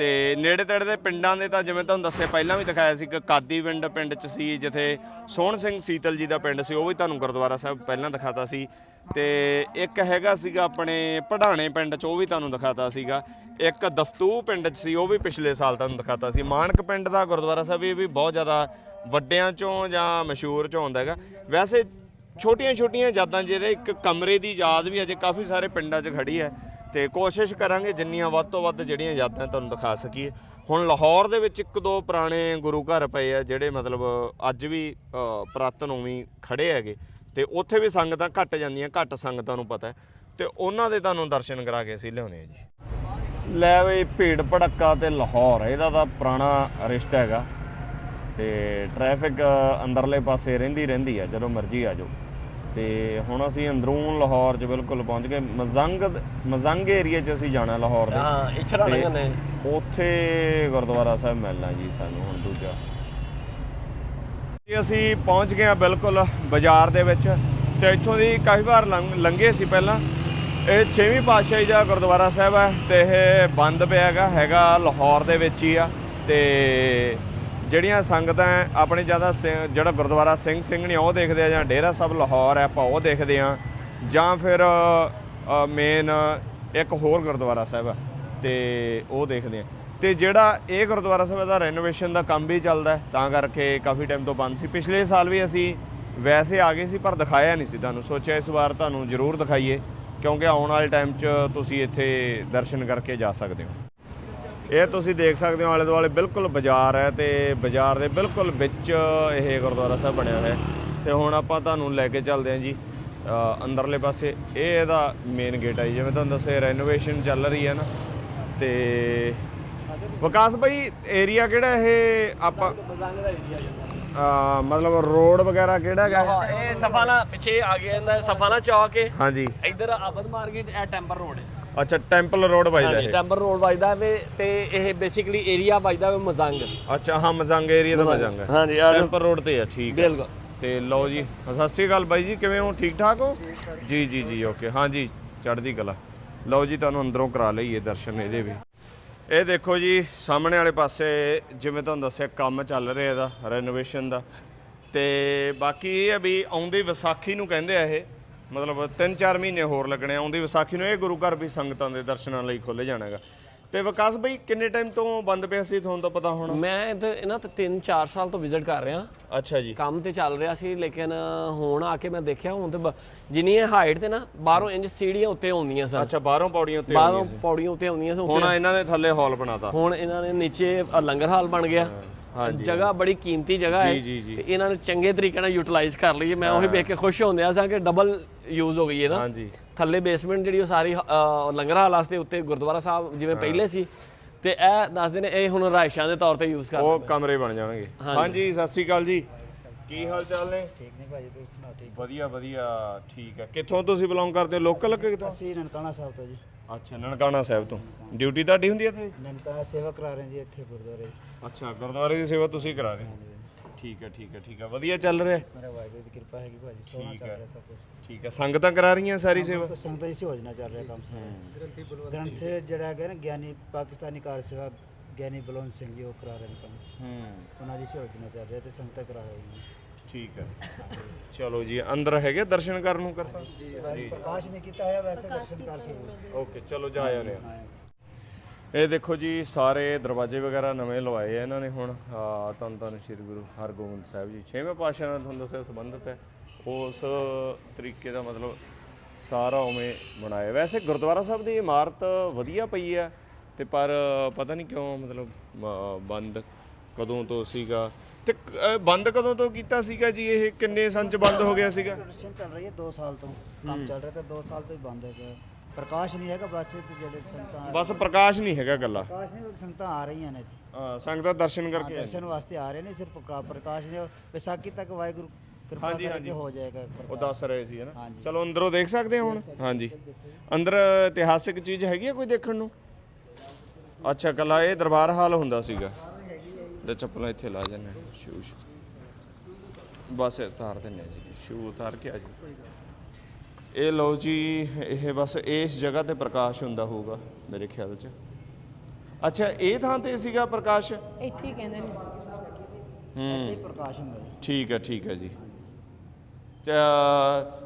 ਤੇ ਨੇੜੇ ਤੇੜੇ ਦੇ ਪਿੰਡਾਂ ਦੇ ਤਾਂ ਜਿਵੇਂ ਤੁਹਾਨੂੰ ਦੱਸਿਆ, ਪਹਿਲਾਂ ਵੀ ਦਿਖਾਇਆ ਸੀ ਕਿ ਕਾਦੀ ਪਿੰਡ ਪਿੰਡ 'ਚ ਸੀ, ਜਿੱਥੇ ਸੋਹਣ ਸਿੰਘ ਸੀਤਲ ਜੀ ਦਾ ਪਿੰਡ ਸੀ, ਉਹ ਵੀ ਤੁਹਾਨੂੰ ਗੁਰਦੁਆਰਾ ਸਾਹਿਬ ਪਹਿਲਾਂ ਦਿਖਾਤਾ ਸੀ। ਤੇ ਇੱਕ ਹੈਗਾ ਸੀਗਾ ਆਪਣੇ ਪੜਾਣੇ ਪਿੰਡ 'ਚ, ਉਹ ਵੀ ਤੁਹਾਨੂੰ ਦਿਖਾਤਾ ਸੀਗਾ। ਇੱਕ ਦਫਤੂ ਪਿੰਡ 'ਚ ਸੀ, ਉਹ ਵੀ ਪਿਛਲੇ ਸਾਲ ਤੁਹਾਨੂੰ ਦਿਖਾਤਾ ਸੀ। ਮਾਨਕ ਪਿੰਡ ਦਾ ਗੁਰਦੁਆਰਾ ਸਾਹਿਬ, ਇਹ ਵੀ ਬਹੁਤ ਜ਼ਿਆਦਾ ਵੱਡਿਆਂ 'ਚੋਂ ਜਾਂ ਮਸ਼ਹੂਰ 'ਚੋਂ ਆਉਂਦਾ ਹੈਗਾ। ਵੈਸੇ ਛੋਟੀਆਂ ਛੋਟੀਆਂ ਯਾਦਾਂ ਜਿਹਦੇ, ਇੱਕ ਕਮਰੇ ਦੀ ਯਾਦ ਵੀ ਅਜੇ ਕਾਫੀ ਸਾਰੇ ਪਿੰਡਾਂ 'ਚ ਖੜੀ ਹੈ। ਤੇ ਕੋਸ਼ਿਸ਼ ਕਰਾਂਗੇ ਜਿੰਨੀਆਂ ਵੱਧ ਤੋਂ ਵੱਧ ਜਿਹੜੀਆਂ ਯਾਦਾਂ ਤੁਹਾਨੂੰ ਦਿਖਾ ਸਕੀਏ। ਹੁਣ ਲਾਹੌਰ ਦੇ ਵਿੱਚ ਇੱਕ ਦੋ ਪੁਰਾਣੇ ਗੁਰੂ ਘਰ ਪਏ ਆ ਜਿਹੜੇ ਮਤਲਬ ਅੱਜ ਵੀ ਅ, ਪੁਰਾਤਨ ਉਵੇਂ ਖੜੇ ਹੈਗੇ। ਤੇ ਉੱਥੇ ਵੀ ਸੰਗਤਾਂ ਘਟ ਜਾਂਦੀਆਂ ਘੱਟ ਸੰਗਤਾਂ ਨੂੰ ਪਤਾ ਹੈ। ਤੇ ਉਹਨਾਂ ਦੇ ਤੁਹਾਨੂੰ ਦਰਸ਼ਨ ਕਰਾ ਕੇ ਅਸੀਂ ਲਿਆਉਣੇ ਆ ਜੀ। ਲੈ ਬਈ ਭੀੜ ਭੜੱਕਾ ਤੇ ਲਾਹੌਰ ਇਹਦਾ ਤਾਂ ਪੁਰਾਣਾ ਰਿਸ਼ਤਾ ਹੈਗਾ। ਤੇ ਟ੍ਰੈਫਿਕ ਅੰਦਰਲੇ ਪਾਸੇ ਰਹਿੰਦੀ ਰਹਿੰਦੀ ਆ ਜਦੋਂ ਮਰਜ਼ੀ ਆ ਜਾਓ। ਤੇ ਹੁਣ ਅਸੀਂ ਅੰਦਰੂਨ ਲਾਹੌਰ 'ਚ ਬਿਲਕੁਲ ਪਹੁੰਚ ਗਏ। ਮਜ਼ੰਗ ਮਜ਼ੰਗ ਏਰੀਆ 'ਚ ਅਸੀਂ ਜਾਣਾ ਲਾਹੌਰ ਦੇ। ਹਾਂ ਇਛਰਾ ਲੰਘਣ ਨੇ। ਉੱਥੇ ਗੁਰਦੁਆਰਾ ਸਾਹਿਬ ਮਿਲਣਾ ਜੀ ਸਾਨੂੰ ਹੁਣ ਦੂਜਾ। ਅਸੀਂ ਪਹੁੰਚ ਗਏ ਹਾਂ ਬਿਲਕੁਲ ਬਾਜ਼ਾਰ ਦੇ ਵਿੱਚ। ਤੇ ਇੱਥੋਂ ਦੀ ਕਾਫੀ ਵਾਰ ਲੰਘ- ਲੰਘੇ ਸੀ ਪਹਿਲਾਂ। ਇਹ 6ਵੀਂ ਪਾਤਸ਼ਾਹੀ ਦਾ ਗੁਰਦੁਆਰਾ ਸਾਹਿਬ ਹੈ ਤੇ ਇਹ ਬੰਦ ਪਿਆ ਹੈਗਾ ਹੈਗਾ ਲਾਹੌਰ ਦੇ ਵਿੱਚ ਹੀ ਆ। ਤੇ ਜਿਹੜੀਆਂ ਸੰਗਤਾਂ ਆਪਣੇ ਜ਼ਿਆਦਾ ਜਿਹੜਾ ਗੁਰਦੁਆਰਾ ਸਿੰਘ ਨੇ ਉਹ ਦੇਖਦੇ ਆ ਜਾਂ ਡੇਰਾ ਸਾਹਿਬ ਲਾਹੌਰ ਹੈ, ਆਪਾਂ ਉਹ ਦੇਖਦੇ ਆ। ਜਾਂ ਫਿਰ ਮੇਨ ਇੱਕ ਹੋਰ ਗੁਰਦੁਆਰਾ ਸਾਹਿਬ ਹੈ ਤੇ ਉਹ ਦੇਖਦੇ ਆ। ਤੇ ਜਿਹੜਾ ਇਹ ਗੁਰਦੁਆਰਾ ਸਾਹਿਬ ਦਾ ਰੈਨੋਵੇਸ਼ਨ ਦਾ ਕੰਮ ਵੀ ਚੱਲਦਾ ਤਾਂ ਕਰਕੇ ਕਾਫੀ ਟਾਈਮ ਤੋਂ ਬੰਦ ਸੀ। ਪਿਛਲੇ ਸਾਲ ਵੀ ਅਸੀਂ ਵੈਸੇ ਆ ਗਏ ਸੀ, ਪਰ ਦਿਖਾਇਆ ਨਹੀਂ ਸੀ ਤੁਹਾਨੂੰ। ਸੋਚਿਆ ਇਸ ਵਾਰ ਤੁਹਾਨੂੰ ਜ਼ਰੂਰ ਦਿਖਾਈਏ, ਕਿਉਂਕਿ ਆਉਣ ਵਾਲੇ ਟਾਈਮ 'ਚ ਤੁਸੀਂ ਇੱਥੇ ਦਰਸ਼ਨ ਕਰਕੇ ਜਾ ਸਕਦੇ ਹੋ। ਇਹ ਤੁਸੀਂ ਦੇਖ ਸਕਦੇ ਹੋ ਆਲੇ ਦੁਆਲੇ ਬਿਲਕੁਲ ਬਾਜ਼ਾਰ ਹੈ ਤੇ ਬਾਜ਼ਾਰ ਦੇ ਬਿਲਕੁਲ ਵਿੱਚ ਇਹ ਗੁਰਦੁਆਰਾ ਸਾਹਿਬ ਬਣਿਆ ਹੋਇਆ ਹੈ। ਤੇ ਹੁਣ ਆਪਾਂ ਤੁਹਾਨੂੰ ਲੈ ਕੇ ਚੱਲਦੇ ਹਾਂ ਜੀ। ਅੰਦਰਲੇ ਪਾਸੇ ਇਹ ਇਹਦਾ ਮੇਨ ਗੇਟ ਹੈ। ਜਿਵੇਂ ਤੁਹਾਨੂੰ ਦੱਸਿਆ ਰੈਨੋਵੇਸ਼ਨ ਚੱਲ ਰਹੀ ਹੈ ਨਾ। ਤੇ ਵਿਕਾਸ ਭਾਈ ਏਰੀਆ ਕਿਹੜਾ ਇਹ ਆਪਾਂ? ਅ, ਮਤਲਬ ਰੋਡ ਵਗੈਰਾ ਕਿਹੜਾ ਹੈਗਾ ਹਾਂ ਇਹ ਸਫਾਨਾ ਪਿੱਛੇ ਆ ਗਿਆ ਇਹਦਾ ਸਫਾਨਾ ਚੌਕ ਹੈ। ਹਾਂਜੀ। ਇੱਧਰ ਆਬਦ ਮਾਰਕੀਟ ਇਹ ਟੈਂਪਰ ਰੋਡ ਹੈ। ਅੱਛਾ ਟੈਂਪਲ ਰੋਡ ਵੱਜਦਾ ਹਾਂਜੀ ਇਹ। ਟੈਂਪਰ ਰੋਡ ਵੱਜਦਾ ਵੇ ਤੇ ਇਹ ਬੇਸਿਕਲੀ ਏਰੀਆ ਵੱਜਦਾ ਵੇ ਮਜ਼ੰਗ। ਅੱਛਾ ਹਾਂ ਮਜ਼ੰਗ ਏਰੀਆ ਦਾ ਮਜ਼ੰਗ ਹੈ। ਹਾਂਜੀ, ਜੋ- ਟੈਂਪਲ ਰੋਡ ਤੇ ਹੈ ਠੀਕ ਹੈ। ਬਿਲਕੁਲ। ਤੇ ਲਓ ਜੀ ਸਤਿ ਸ਼੍ਰੀ ਅਕਾਲ ਬਾਈ ਜੀ ਕਿਵੇਂ ਹੋ? ਠੀਕ ਠਾਕ ਹੋ? ਜੀ ਜੀ ਜੀ ਓਕੇ ਹਾਂ ਜੀ ਚੜ੍ਹਦੀ ਕਲਾ। ਲਓ ਜੀ ਤੁਹਾਨੂੰ ਅੰਦਰੋਂ ਕਰਾ ਲਈਏ ਦਰਸ਼ਨ ਇਹਦੇ ਵੀ। ਇਹ ਦੇਖੋ ਜੀ ਸਾਹਮਣੇ ਵਾਲੇ ਪਾਸੇ ਜਿਵੇਂ ਤੁਹਾਨੂੰ ਦੱਸਿਆ ਕੰਮ ਚੱਲ ਰਿਹਾ ਇਹਦਾ ਰੈਨੋਵੇਸ਼ਨ ਦਾ। ਤੇ ਬਾਕੀ ਇਹ ਹੈ ਵੀ ਆਉਂਦੀ ਵਿਸਾਖੀ ਨੂੰ ਕਹਿੰਦੇ ਆ ਇਹ। ਮਤਲਬ 3-4 ਮਹੀਨੇ ਹੋਰ ਲੱਗਣੇ। ਆਉਂਦੀ ਵਿਸਾਖੀ ਨੂੰ ਇਹ ਗੁਰੂ ਘਰ ਵੀ ਸੰਗਤਾਂ ਦੇ ਦਰਸ਼ਨਾਂ ਲਈ ਖੋਲੇ ਜਾਣਾਗਾ। ਤੇ ਵਿਕਾਸ ਬਾਈ ਕਿੰਨੇ ਟਾਈਮ ਤੋਂ ਬੰਦ ਪਿਆ ਸੀ ਤੁਹਾਨੂੰ ਤਾਂ ਪਤਾ ਹੋਣਾ? ਮੈਂ ਇੱਧਰ ਇਹਨਾਂ ਤੇ 3-4 ਸਾਲ ਤੋਂ ਵਿਜ਼ਿਟ ਕਰ ਰਿਹਾ। ਅੱਛਾ ਜੀ। ਕੰਮ ਤੇ ਚੱਲ ਰਿਹਾ ਸੀ ਲੇਕਿਨ ਹੁਣ ਆ ਕੇ ਮੈਂ ਦੇਖਿਆ ਹੁਣ ਤੇ ਬ- ਜਿੰਨੀ ਇਹ ਹਾਈਟ ਤੇ ਨਾ ਬਾਹਰੋਂ ਇੰਜ ਸੀੜੀਆਂ ਉੱਤੇ ਆਉਂਦੀਆਂ ਸਨ। ਅੱਛਾ ਬਾਹਰੋਂ ਪੌੜੀਆਂ ਉੱਤੇ ਬਾਹਰੋਂ ਪੌੜੀਆਂ ਉੱਤੇ ਆਉਂਦੀਆਂ ਸਨ ਹੁਣ ਇਹਨਾਂ ਨੇ ਥੱਲੇ ਹਾਲ ਬਣਾਤਾ। ਹੁਣ ਇਹਨਾਂ ਨੇ ਨੀਚੇ ਅ, ਲੰਗਰ ਹਾਲ ਬਣ ਗਿਆ। ਹਾਂਜੀ ਜਗ੍ਹਾ ਬੜੀ ਕੀਮਤੀ ਜਗ੍ਹਾ ਹੈ। ਤੇ ਇਹਨਾਂ ਨੂੰ ਚੰਗੇ ਤਰੀਕੇ ਨਾਲ ਯੂਟਿਲਾਈਜ਼ ਕਰ ਲਈਏ। ਮੈਂ ਉਹੀ ਵੇਖ ਕੇ ਖੁਸ਼ ਹੁੰਦਿਆ ਸਾਂ ਕਿ ਡਬਲ ਯੂਜ਼ ਹੋ ਗਈ ਹੈ ਨਾ। ਹਾਂਜੀ। ਥੱਲੇ ਬੇਸਮੈਂਟ ਜਿਹੜੀ ਉਹ ਸਾਰੀ ਲੰਗਰ ਹਾਲ ਵਾਸਤੇ ਉੱਤੇ ਗੁਰਦੁਆਰਾ ਸਾਹਿਬ ਜਿਵੇਂ ਪਹਿਲੇ ਸੀ। ਤੇ ਇਹ ਦੱਸਦੇ ਨੇ ਇਹ ਹੁਣ ਰਾਇਸ਼ਾਂ ਦੇ ਤੌਰ ਤੇ ਯੂਜ਼ ਕਰ ਉਹ ਕਮਰੇ ਬਣ ਜਾਣਗੇ। ਹਾਂਜੀ। ਸਤਿ ਸ਼੍ਰੀ ਅਕਾਲ ਜੀ। ਕੀ ਹਾਲ ਚਾਲ ਨੇ? ਠੀਕ ਨਹੀਂ ਭਾਜੀ ਤੁਸੀਂ ਸੁਣਾਓ ਠੀਕ? ਵਧੀਆ ਵਧੀਆ ਠੀਕ ਹੈ। ਕਿੱਥੋਂ ਤੁਸੀਂ ਬਿਲੋਂਗ ਕਰਦੇ ਹੋ? ਲੋਕਲ ਕਿ ਕਿਤੋਂ ਅਸੀਂ ਨਨਕਾਣਾ ਸਾਹਿਬ ਤੋਂ ਜੀ। ਅੱਛਾ ਨਨਕਾਣਾ ਸਾਹਿਬ ਤੋਂ। ਡਿਊਟੀ ਤੁਹਾਡੀ ਹੁੰਦੀ ਹੈ ਇੱਥੇ? ਨਨਕਾਣਾ ਸੇਵਾ ਕਰਾ ਰਹੇ ਜੀ ਇੱਥੇ ਗੁਰਦੁਆਰੇ। ਅੱਛਾ ਗੁਰਦੁਆਰੇ ਦੀ ਸੇਵਾ ਤੁਸੀਂ ਕਰਾ ਰਹੇ ਹੋ? ਠੀਕ ਹੈ ਠੀਕ ਹੈ ਠੀਕ ਹੈ ਵਧੀਆ ਚੱਲ ਰਿਹਾ? ਹੈ? ਮੇਰੇ ਵਾਹਿਗੁਰੂ ਦੀ ਕਿਰਪਾ ਹੈਗੀ ਭਾਜੀ ਸੋਹਣਾ ਚੱਲ ਰਿਹਾ ਸਭ ਕੁਝ ਠੀਕ ਹੈ ਸੰਗਤਾਂ ਕਰਾ ਰਹੀਆਂ ਸਾਰੀ ਸੇਵਾ? ਸੰਗਤਾਂ ਦੀ ਯੋਜਨਾ ਚੱਲ ਰਿਹਾ ਕੰਮ ਸਾਰਾ। ਗ੍ਰੰਥ ਸਾਹਿਬ ਜਿਹੜਾ ਹੈਗਾ ਨਾ ਗਿਆਨੀ ਪਾਕਿਸਤਾਨੀ ਕਾਰ ਸੇਵਾ ਗਿਆਨੀ ਬਲਵੰਤ ਸਿੰਘ ਜੀ ਉਹ ਕਰਾ ਰਹੇ ਨੇ ਕੰਮ। ਹੂੰ। ਉਹਨਾਂ ਦੀ ਯੋਜਨਾ ਚੱਲ ਰਹੀ ਹੈ ਤੇ ਸੰਗਤਾਂ ਕਰਾ ਰਹੀਆਂ ਠੀਕ ਹੈ। ਚਲੋ ਜੀ ਅੰਦਰ ਹੈਗੇ ਦਰਸ਼ਨ ਕਰਨ ਨੂੰ ਕਰ ਸਕਦੇ ਜੀ ਪ੍ਰਕਾਸ਼ ਨੇ ਕੀਤਾ ਹੈ ਵੈਸੇ ਦਰਸ਼ਨ ਕਰ ਸਕਦੇ ਓਕੇ ਚਲੋ ਜਾ ਆਉਂਦੇ ਹਾਂ। ਹਾਂ। ਇਹ ਦੇਖੋ ਜੀ ਸਾਰੇ ਦਰਵਾਜ਼ੇ ਵਗੈਰਾ ਨਵੇਂ ਲਵਾਏ ਆ ਇਹਨਾਂ ਨੇ ਹੁਣ। ਆ ਧੰਨ ਧੰਨ ਸ੍ਰੀ ਗੁਰੂ ਹਰਗੋਬਿੰਦ ਸਾਹਿਬ ਜੀ। ਛੇਵੇਂ ਪਾਤਸ਼ਾਹ ਨਾਲ ਤੁਹਾਨੂੰ ਦੱਸਿਆ ਸੰਬੰਧਿਤ ਹੈ। ਉਸ ਤਰੀਕੇ ਦਾ ਮਤਲਬ ਸਾਰਾ ਉਵੇਂ ਬਣਾਇਆ। ਵੈਸੇ ਗੁਰਦੁਆਰਾ ਸਾਹਿਬ ਦੀ ਇਮਾਰਤ ਵਧੀਆ ਪਈ ਹੈ ਤੇ ਪਰ ਪਤਾ ਨਹੀਂ ਕਿਉਂ ਮਤਲਬ ਬੰਦ ਕਦੋਂ ਤੋਂ ਸੀਗਾ। ਤੇ ਅ, ਬੰਦ ਕਦੋਂ ਤੋਂ ਕੀਤਾ ਸੀਗਾ ਜੀ? ਇਹ ਕਿੰਨੇ ਸੰਨ ਚ ਬੰਦ ਹੋ ਗਿਆ ਸੀਗਾ? ਦਰਸ਼ਨ ਚੱਲ ਰਹੀ ਹੈ 2 ਸਾਲ ਤੋਂ। ਕੰਮ ਚੱਲ ਰਿਹਾ ਤੇ 2 ਸਾਲ ਤੋਂ ਹੀ ਬੰਦ ਹੈ ਪ੍ਰਕਾਸ਼ ਨਹੀਂ ਹੈਗਾ ਬਸ ਤੇ ਜਿਹੜੇ ਸੰਗਤਾਂ ਬਸ ਪ੍ਰਕਾਸ਼ ਨਹੀਂ ਹੈਗਾ ਗੱਲਾ। ਪ੍ਰਕਾਸ਼ ਨਹੀਂ ਸੰਗਤਾਂ ਆ ਰਹੀਆਂ ਨੇ ਇੱਥੇ। ਸੰਗਤਾਂ ਦਰਸ਼ਨ ਕਰਕੇ ਆਏ। ਦਰਸ਼ਨ ਵਾਸਤੇ ਆ ਰਹੇ ਨੇ ਸਿਰਫ ਪ੍ਰਕਾ- ਪ੍ਰਕਾਸ਼ ਨੇ। ਵਿਸਾਖੀ ਤੱਕ ਵਾਹਿਗੁਰੂ ਕਿਰਪਾ ਕਰਕੇ ਹੋ ਜਾਏਗਾ ਉਹ ਦੱਸ ਰਹੇ ਸੀ ਹਨਾ? ਹਾਂਜੀ। ਚਲੋ ਅੰਦਰੋਂ ਦੇਖ ਸਕਦੇ ਹਾਂ ਹੁਣ। ਹਾਂਜੀ। ਅੰਦਰ ਇਤਿਹਾਸਿਕ ਚੀਜ਼ ਹੈਗੀ ਹੈ ਕੋਈ ਦੇਖਣ ਨੂੰ? ਅੱਛਾ ਕੱਲਾ ਇਹ ਦਰਬਾਰ ਹਾਲ ਹੁੰਦਾ ਸੀਗਾ। ਤੇ ਚੱਪਲਾਂ ਇੱਥੇ ਲਾ ਜਾਂਦੇ ਸ਼ੂਜ਼ ਬਸ ਉਤਾਰ ਦਿੰਨੇ ਜੀ ਸ਼ੂ ਉਤਾਰ ਕੇ ਆ ਜੀ ਇਹ ਲਓ ਜੀ ਇਹ ਬਸ ਇਸ ਜਗ੍ਹਾ ਤੇ ਪ੍ਰਕਾਸ਼ ਹੁੰਦਾ ਹੋਊਗਾ ਮੇਰੇ ਖਿਆਲ 'ਚ। ਅੱਛਾ ਇਹ ਥਾਂ ਤੇ ਸੀਗਾ ਪ੍ਰਕਾਸ਼? ਇੱਥੇ ਹੀ ਕਹਿੰਦੇ ਨੇ। ਇੱਥੇ ਹੀ ਪ੍ਰਕਾਸ਼ ਹੁੰਦਾ ਠੀਕ ਹੈ ਠੀਕ ਹੈ ਜੀ। ਤੇ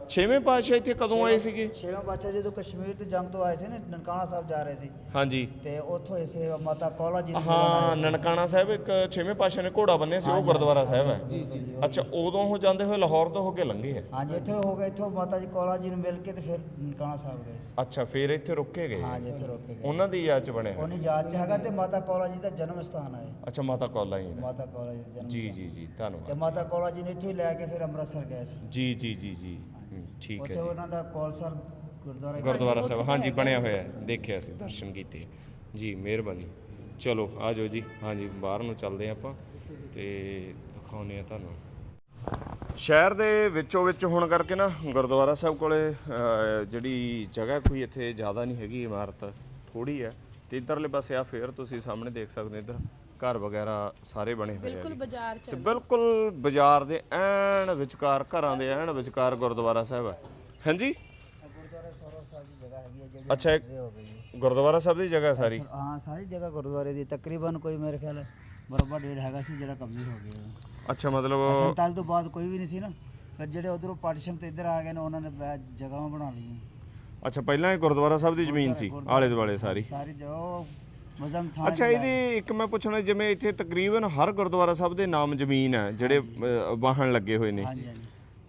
ਛੇਵੇਂ ਪਾਤਸ਼ਾਹ ਇੱਥੇ ਕਦੋਂ ਆਏ ਸੀਗੇ? ਛੇਵਾਂ ਪਾਤਸ਼ਾਹ ਜਦੋਂ ਕਸ਼ਮੀਰ ਤੋਂ ਜੰਗ ਤੋਂ ਆਏ ਸੀ ਨਾ ਨਨਕਾਣਾ ਸਾਹਿਬ ਜਾ ਰਹੇ ਸੀ। ਹਾਂਜੀ। ਤੇ ਉੱਥੋਂ ਇਸੇ ਮਾਤਾ ਕੌਲਾ ਜੀ ਹਾਂ ਨਨਕਾਣਾ ਸਾਹਿਬ ਇੱਕ ਛੇਵੇਂ ਪਾਤਸ਼ਾਹ ਨੇ ਘੋੜਾ ਬੰਨਿਆ ਸੀ ਉਹ ਗੁਰਦੁਆਰਾ ਸਾਹਿਬ ਹੈ। ਜੀ ਜੀ ਅੱਛਾ ਉਦੋਂ ਉਹ ਜਾਂਦੇ ਹੋਏ ਲਾਹੌਰ ਤੋਂ ਹੋ ਕੇ ਲੰਘੇ ਆ ਹਾਂਜੀ ਇੱਥੇ ਹੋ ਗਏ ਇੱਥੋਂ ਮਾਤਾ ਜੀ ਕੌਲਾ ਜੀ ਨੂੰ ਮਿਲ ਕੇ ਤੇ ਫਿਰ ਨਨਕਾਣਾ ਸਾਹਿਬ ਗਏ ਸੀ। ਅੱਛਾ ਫਿਰ ਇੱਥੇ ਰੁਕੇ ਗਏ? ਹਾਂਜੀ ਇੱਥੇ ਰੁਕ ਕੇ ਗਏ। ਉਹਨਾਂ ਦੀ ਯਾਦ ਚ ਬਣਿਆ ਹੋਇਆ। ਉਹਨੀ ਯਾਦ ਚ ਹੈਗਾ ਤੇ ਮਾਤਾ ਕੌਲਾ ਜੀ ਦਾ ਜਨਮ ਸਥਾਨ ਹੈ। ਅੱਛਾ ਮਾਤਾ ਕੌਲਾ ਜੀ ਦਾ। ਮਾਤਾ ਕੌਲਾ ਜੀ ਦਾ ਜਨਮ ਜੀ ਜੀ ਜੀ ਤੇ ਧੰਨਵਾਦ ਮਾਤਾ ਕੌਲਾ ਜੀ ਨੇ ਇੱਥੋਂ ਹੀ ਲੈ ਕੇ ਫਿਰ ਅੰਮ੍ਰਿਤਸਰ ਗਏ ਸੀ। ਜੀ ਜੀ ਜੀ ਜੀ। ਠੀਕ ਹੈ ਉੱਥੇ ਜੀ। ਉਹਨਾਂ ਦਾ ਕੌਲਸਰ ਗੁਰਦੁਆਰਾ ਗੁਰਦੁਆਰਾ ਸਾਹਿਬ। ਹਾਂਜੀ ਬਣਿਆ ਹੋਇਆ ਹੈ। ਦੇਖਿਆ ਸੀ ਦਰਸ਼ਨ ਕੀਤੇ। ਜੀ ਮਿਹਰਬਾਨੀ। ਚਲੋ ਆ ਜਾਓ ਜੀ। ਹਾਂਜੀ ਬਾਹਰ ਨੂੰ ਚੱਲਦੇ ਹਾਂ ਆਪਾਂ ਤੇ ਦਿਖਾਉਂਦੇ ਆ ਤੁਹਾਨੂੰ। ਸ਼ਹਿਰ ਦੇ ਵਿੱਚੋਂ ਵਿੱਚ ਹੋਣ ਕਰਕੇ ਨਾ ਗੁਰਦੁਆਰਾ ਸਾਹਿਬ ਕੋਲੇ ਅਹ, ਜਿਹੜੀ ਜਗ੍ਹਾ ਕੋਈ ਇੱਥੇ ਜ਼ਿਆਦਾ ਨਹੀਂ ਹੈਗੀ ਇਮਾਰਤ ਥੋੜੀ ਹੈ। ਤੇ ਇਧਰਲੇ ਪਾਸੇ ਆ ਫੇਰ ਤੁਸੀਂ ਸਾਹਮਣੇ ਦੇਖ ਸਕਦੇ ਹੋ ਇੱਧਰ। ਘਰ ਵਗੈਰਾ ਸਾਰੇ ਬਣੇ ਹੋਏ ਆ ਬਿਲਕੁਲ ਬਾਜ਼ਾਰ ਚ ਤੇ ਬਿਲਕੁਲ ਬਾਜ਼ਾਰ ਦੇ ਐਨ ਵਿਚਕਾਰ ਘਰਾਂ ਦੇ ਐਨ ਵਿਚਕਾਰ ਗੁਰਦੁਆਰਾ ਸਾਹਿਬ ਹੈ ਹਾਂਜੀ? ਗੁਰਦੁਆਰਾ ਸੋਰਾ ਸਾਹਿਬ ਦੀ ਜਗ੍ਹਾ ਹੈਗੀ ਹੈ ਜਿਹੜੀ ਅੱਛਾ ਹੋ ਗਈ ਗੁਰਦੁਆਰਾ ਸਾਹਿਬ ਦੀ ਜਗ੍ਹਾ ਸਾਰੀ? ਹਾਂ ਸਾਰੀ ਜਗ੍ਹਾ ਗੁਰਦੁਆਰੇ ਦੀ। ਤਕਰੀਬਨ ਕੋਈ ਮੇਰੇ ਖਿਆਲ ਬਰੋਬਰ ਡੇਢ ਹੈਗਾ ਸੀ ਜਿਹੜਾ ਕਬਜ਼ੇ ਹੋ ਗਿਆ। ਅੱਛਾ ਮਤਲਬ 47 ਤੋਂ ਬਾਅਦ ਕੋਈ ਵੀ ਨਹੀਂ ਸੀ ਨਾ। ਫਿਰ ਜਿਹੜੇ ਉਧਰੋਂ ਪਾਰਟੀਸ਼ਨ ਤੇ ਇੱਧਰ ਆ ਗਏ ਨੇ ਉਹਨਾਂ ਨੇ ਬੈ- ਜਗ੍ਹਾਵਾਂ ਬਣਾ ਲਈਆਂ। ਅੱਛਾ ਪਹਿਲਾਂ ਇਹ ਗੁਰਦੁਆਰਾ ਸਾਹਿਬ ਦੀ ਜ਼ਮੀਨ ਸੀ ਆਲੇ ਦੁਆਲੇ ਸਾਰੀ। ਸਾਰੀ ਜੋ ਮਜ਼ਮ ਥਾਂ ਅੱਛਾ ਇਹਦੀ ਇੱਕ ਮੈਂ ਪੁੱਛਣਾ ਜਿਵੇਂ ਇੱਥੇ ਤਕਰੀਬਨ ਹਰ ਗੁਰਦੁਆਰਾ ਸਾਹਿਬ ਦੇ ਨਾਮ ਜ਼ਮੀਨ ਹੈ ਜਿਹੜੇ ਵਾਹਣ ਲੱਗੇ ਹੋਏ ਨੇ। ਹਾਂਜੀ ਹਾਂਜੀ।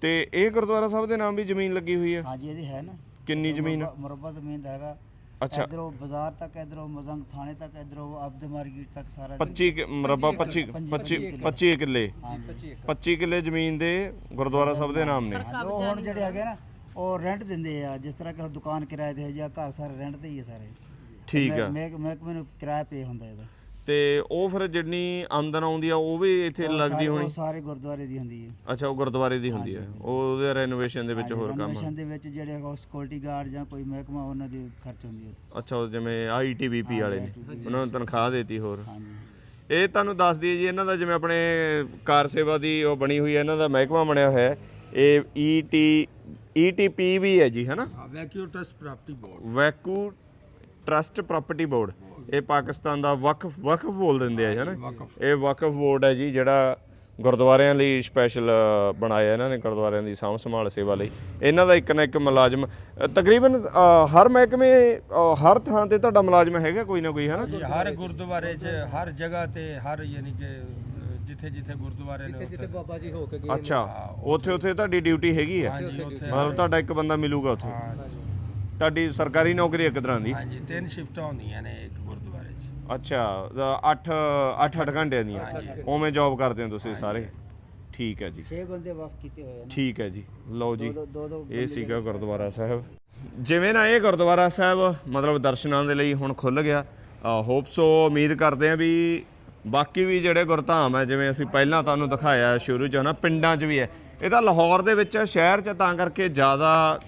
ਤੇ ਇਹ ਗੁਰਦੁਆਰਾ ਸਾਹਿਬ ਦੇ ਨਾਮ ਵੀ ਜ਼ਮੀਨ ਲੱਗੀ ਹੋਈ ਹੈ? ਹਾਂਜੀ ਇਹਦੀ ਹੈ ਨਾ। ਕਿੰਨੀ ਜ਼ਮੀਨ ਮੁਰੱਬਾ- ਮੁਰੱਬਾ ਜ਼ਮੀਨ ਦਾ ਹੈਗਾ। ਅੱਛਾ। ਇਧਰੋਂ ਬਾਜ਼ਾਰ ਤੱਕ ਇਧਰੋਂ ਮਜ਼ੰਗ ਥਾਣੇ ਤੱਕ ਇਧਰੋਂ ਅਬਦ ਮਾਰਕੀਟ ਤੱਕ ਸਾਰਾ 25 ਕਿ- ਮੁਰੱਬਾ 25 25 25 ਕਿੱਲੇ। 25 ਕਿੱਲੇ। ਜ਼ਮੀਨ ਦੇ ਗੁਰਦੁਆਰਾ ਸਾਹਿਬ ਦੇ ਨਾਮ ਨੇ। ਹਾਂਜੀ, ਉਹ ਹੁਣ ਜਿਹੜੇ ਹੈਗੇ ਨਾ ਉਹ ਰੈਂਟ ਦਿੰਦੇ ਆ ਜਿਸ ਤਰ੍ਹਾਂ ਕਿ ਉਹ ਦੁਕਾਨ ਕਿਰਾਏ ਤੇ ਹੋ ਜਾਂ ਘਰ ਸਾਰੇ ਰੈਂਟ ਤੇ ਹੀ ਆ ਸਾਰੇ। ਠੀਕ ਆ। ਮੈਂ ਮਹਿਕਮੇ ਨੂੰ ਕਿਰਾਇਆ ਪੇ ਹੁੰਦਾ ਇਹਦਾ। ਤੇ ਉਹ ਫਿਰ ਜਿੰਨੀ ਆਮਦਨ ਆਉਂਦੀ ਆ ਉਹ ਵੀ ਇੱਥੇ ਲੱਗਦੀ ਸਾਰੇ- ਹੋਣੀ? ਸਾਰੇ ਗੁਰਦੁਆਰੇ ਦੀ ਹੁੰਦੀ ਹੈ ਅੱਛਾ ਉਹ ਗੁਰਦੁਆਰੇ ਦੀ ਹੁੰਦੀ ਹੈ ਉਹਦੇ ਰੈਨੋਵੇਸ਼ਨ ਦੇ ਵਿੱਚ ਹੋਰ ਕੰਮ ਰੈਨੋਵੇਸ਼ਨ ਦੇ ਵਿੱਚ ਜਿਹੜੇ ਉਹ ਸਿਕਿਉਰਿਟੀ ਗਾਰਡ ਜਾਂ ਕੋਈ ਮਹਿਕਮਾ ਉਹਨਾਂ ਦੀ ਖਰਚ ਹੁੰਦੀ ਹੈ ਅੱਛਾ ਉਹ ਜਿਵੇਂ ਆਈਟੀਬੀਪੀ ਵਾਲੇ ਨੇ। ਉਹਨਾਂ ਨੂੰ ਤਨਖਾਹ ਦੇਤੀ ਹੋਰ। ਹਾਂਜੀ। ਇਹ ਤੁਹਾਨੂੰ ਦੱਸ ਦਈਏ ਜੀ ਇਹਨਾਂ ਦਾ ਜਿਵੇਂ ਆਪਣੇ ਕਾਰ ਸੇਵਾ ਦੀ ਉਹ ਬਣੀ ਹੋਈ ਹੈ ਇਹਨਾਂ ਦਾ ਮਹਿਕਮਾ ਬਣਿਆ ਹੋਇਆ ਹੈ। ਇਹ E ਈਟੀ ਈਟੀਪੀ ਵੀ ਹੈ ਜੀ ਹੈਨਾ? Evacuee trust property board evacuee trust property board ਇਹ ਪਾਕਿਸਤਾਨ ਦਾ ਵਕਫ ਵਕਫ ਬੋਲ ਦਿੰਦੇ ਆ ਹੈਨਾ? ਇਹ ਵਕਫ ਬੋਰਡ ਹੈ ਜੀ ਜਿਹੜਾ ਗੁਰਦੁਆਰਿਆਂ ਲਈ ਸਪੈਸ਼ਲ ਬਣਾਇਆ ਇਹਨਾਂ ਨੇ ਗੁਰਦੁਆਰਿਆਂ ਦੀ ਸਾਂਭ ਸੰਭਾਲ ਸੇਵਾ ਲਈ। ਇਹਨਾਂ ਦਾ ਇੱਕ ਨਾ ਇੱਕ ਮੁਲਾਜ਼ਮ ਤਕਰੀਬਨ ਹਰ ਮਹਿਕਮੇ ਹਰ ਥਾਂ ਤੇ ਤੁਹਾਡਾ ਮੁਲਾਜ਼ਮ ਹੈਗਾ ਕੋਈ ਨਾ ਕੋਈ ਹੈਨਾ? ਹਰ ਗੁਰਦੁਆਰੇ 'ਚ ਹਰ ਜਗ੍ਹਾ ਤੇ ਹਰ ਯਾਨੀ ਕਿ ਜਿੱਥੇ ਜਿੱਥੇ ਗੁਰਦੁਆਰੇ ਨੇ ਉੱਥੇ। ਬਾਬਾ ਜੀ ਹੋ ਕੇ ਅੱਛਾ ਉੱਥੇ। ਉੱਥੇ ਤੁਹਾਡੀ ਡਿਊਟੀ ਹੈਗੀ ਹੈ ਹਾਂਜੀ ਉੱਥੇ ਮਤਲਬ ਤੁਹਾਡਾ ਇੱਕ ਬੰਦਾ ਮਿਲੂਗਾ ਉੱਥੇ। ਹਾਂਜੀ ਤੁਹਾਡੀ ਸਰਕਾਰੀ ਨੌਕਰੀ ਇੱਕ ਤਰ੍ਹਾਂ ਦੀ? ਹਾਂਜੀ ਤਿੰਨ ਸ਼ਿਫਟਾਂ ਹੁੰਦੀਆਂ ਨੇ ਇੱਕ ਗੁਰਦੁਆਰੇ 'ਚ। ਅੱਛਾ 8 8 8 ਘੰਟਿਆਂ ਦੀਆਂ? ਉਵੇਂ ਜੌਬ ਕਰਦੇ ਹੋ ਤੁਸੀਂ ਸਾਰੇ? ਠੀਕ ਹੈ ਜੀ। 6 ਬੰਦੇ ਵਫ ਕੀਤੇ ਹੋਏ ਨੇ। ਠੀਕ ਹੈ ਜੀ। ਲਓ ਜੀ ਦੋ ਦੋ ਦੋ ਇਹ ਸੀਗਾ ਗੁਰਦੁਆਰਾ ਸਾਹਿਬ। ਜਿਵੇਂ ਨਾ ਇਹ ਗੁਰਦੁਆਰਾ ਸਾਹਿਬ ਮਤਲਬ ਦਰਸ਼ਨਾਂ ਦੇ ਲਈ ਹੁਣ ਖੁੱਲ ਗਿਆ। ਹੋਪ ਸੋ ਉਮੀਦ ਕਰਦੇ ਆ ਵੀ ਬਾਕੀ ਵੀ ਜਿਹੜੇ ਗੁਰਧਾਮ ਹੈ ਜਿਵੇਂ ਅਸੀਂ ਪਹਿਲਾਂ ਤੁਹਾਨੂੰ ਦਿਖਾਇਆ ਸ਼ੁਰੂ 'ਚ ਨਾ ਪਿੰਡਾਂ 'ਚ ਵੀ ਹੈ। ਇਹ ਤਾਂ ਲਾਹੌਰ ਦੇ ਵਿੱਚ ਹੈ, ਸ਼ਹਿਰ 'ਚ ਤਾਂ ਕਰਕੇ ਜ਼ਿਆਦਾ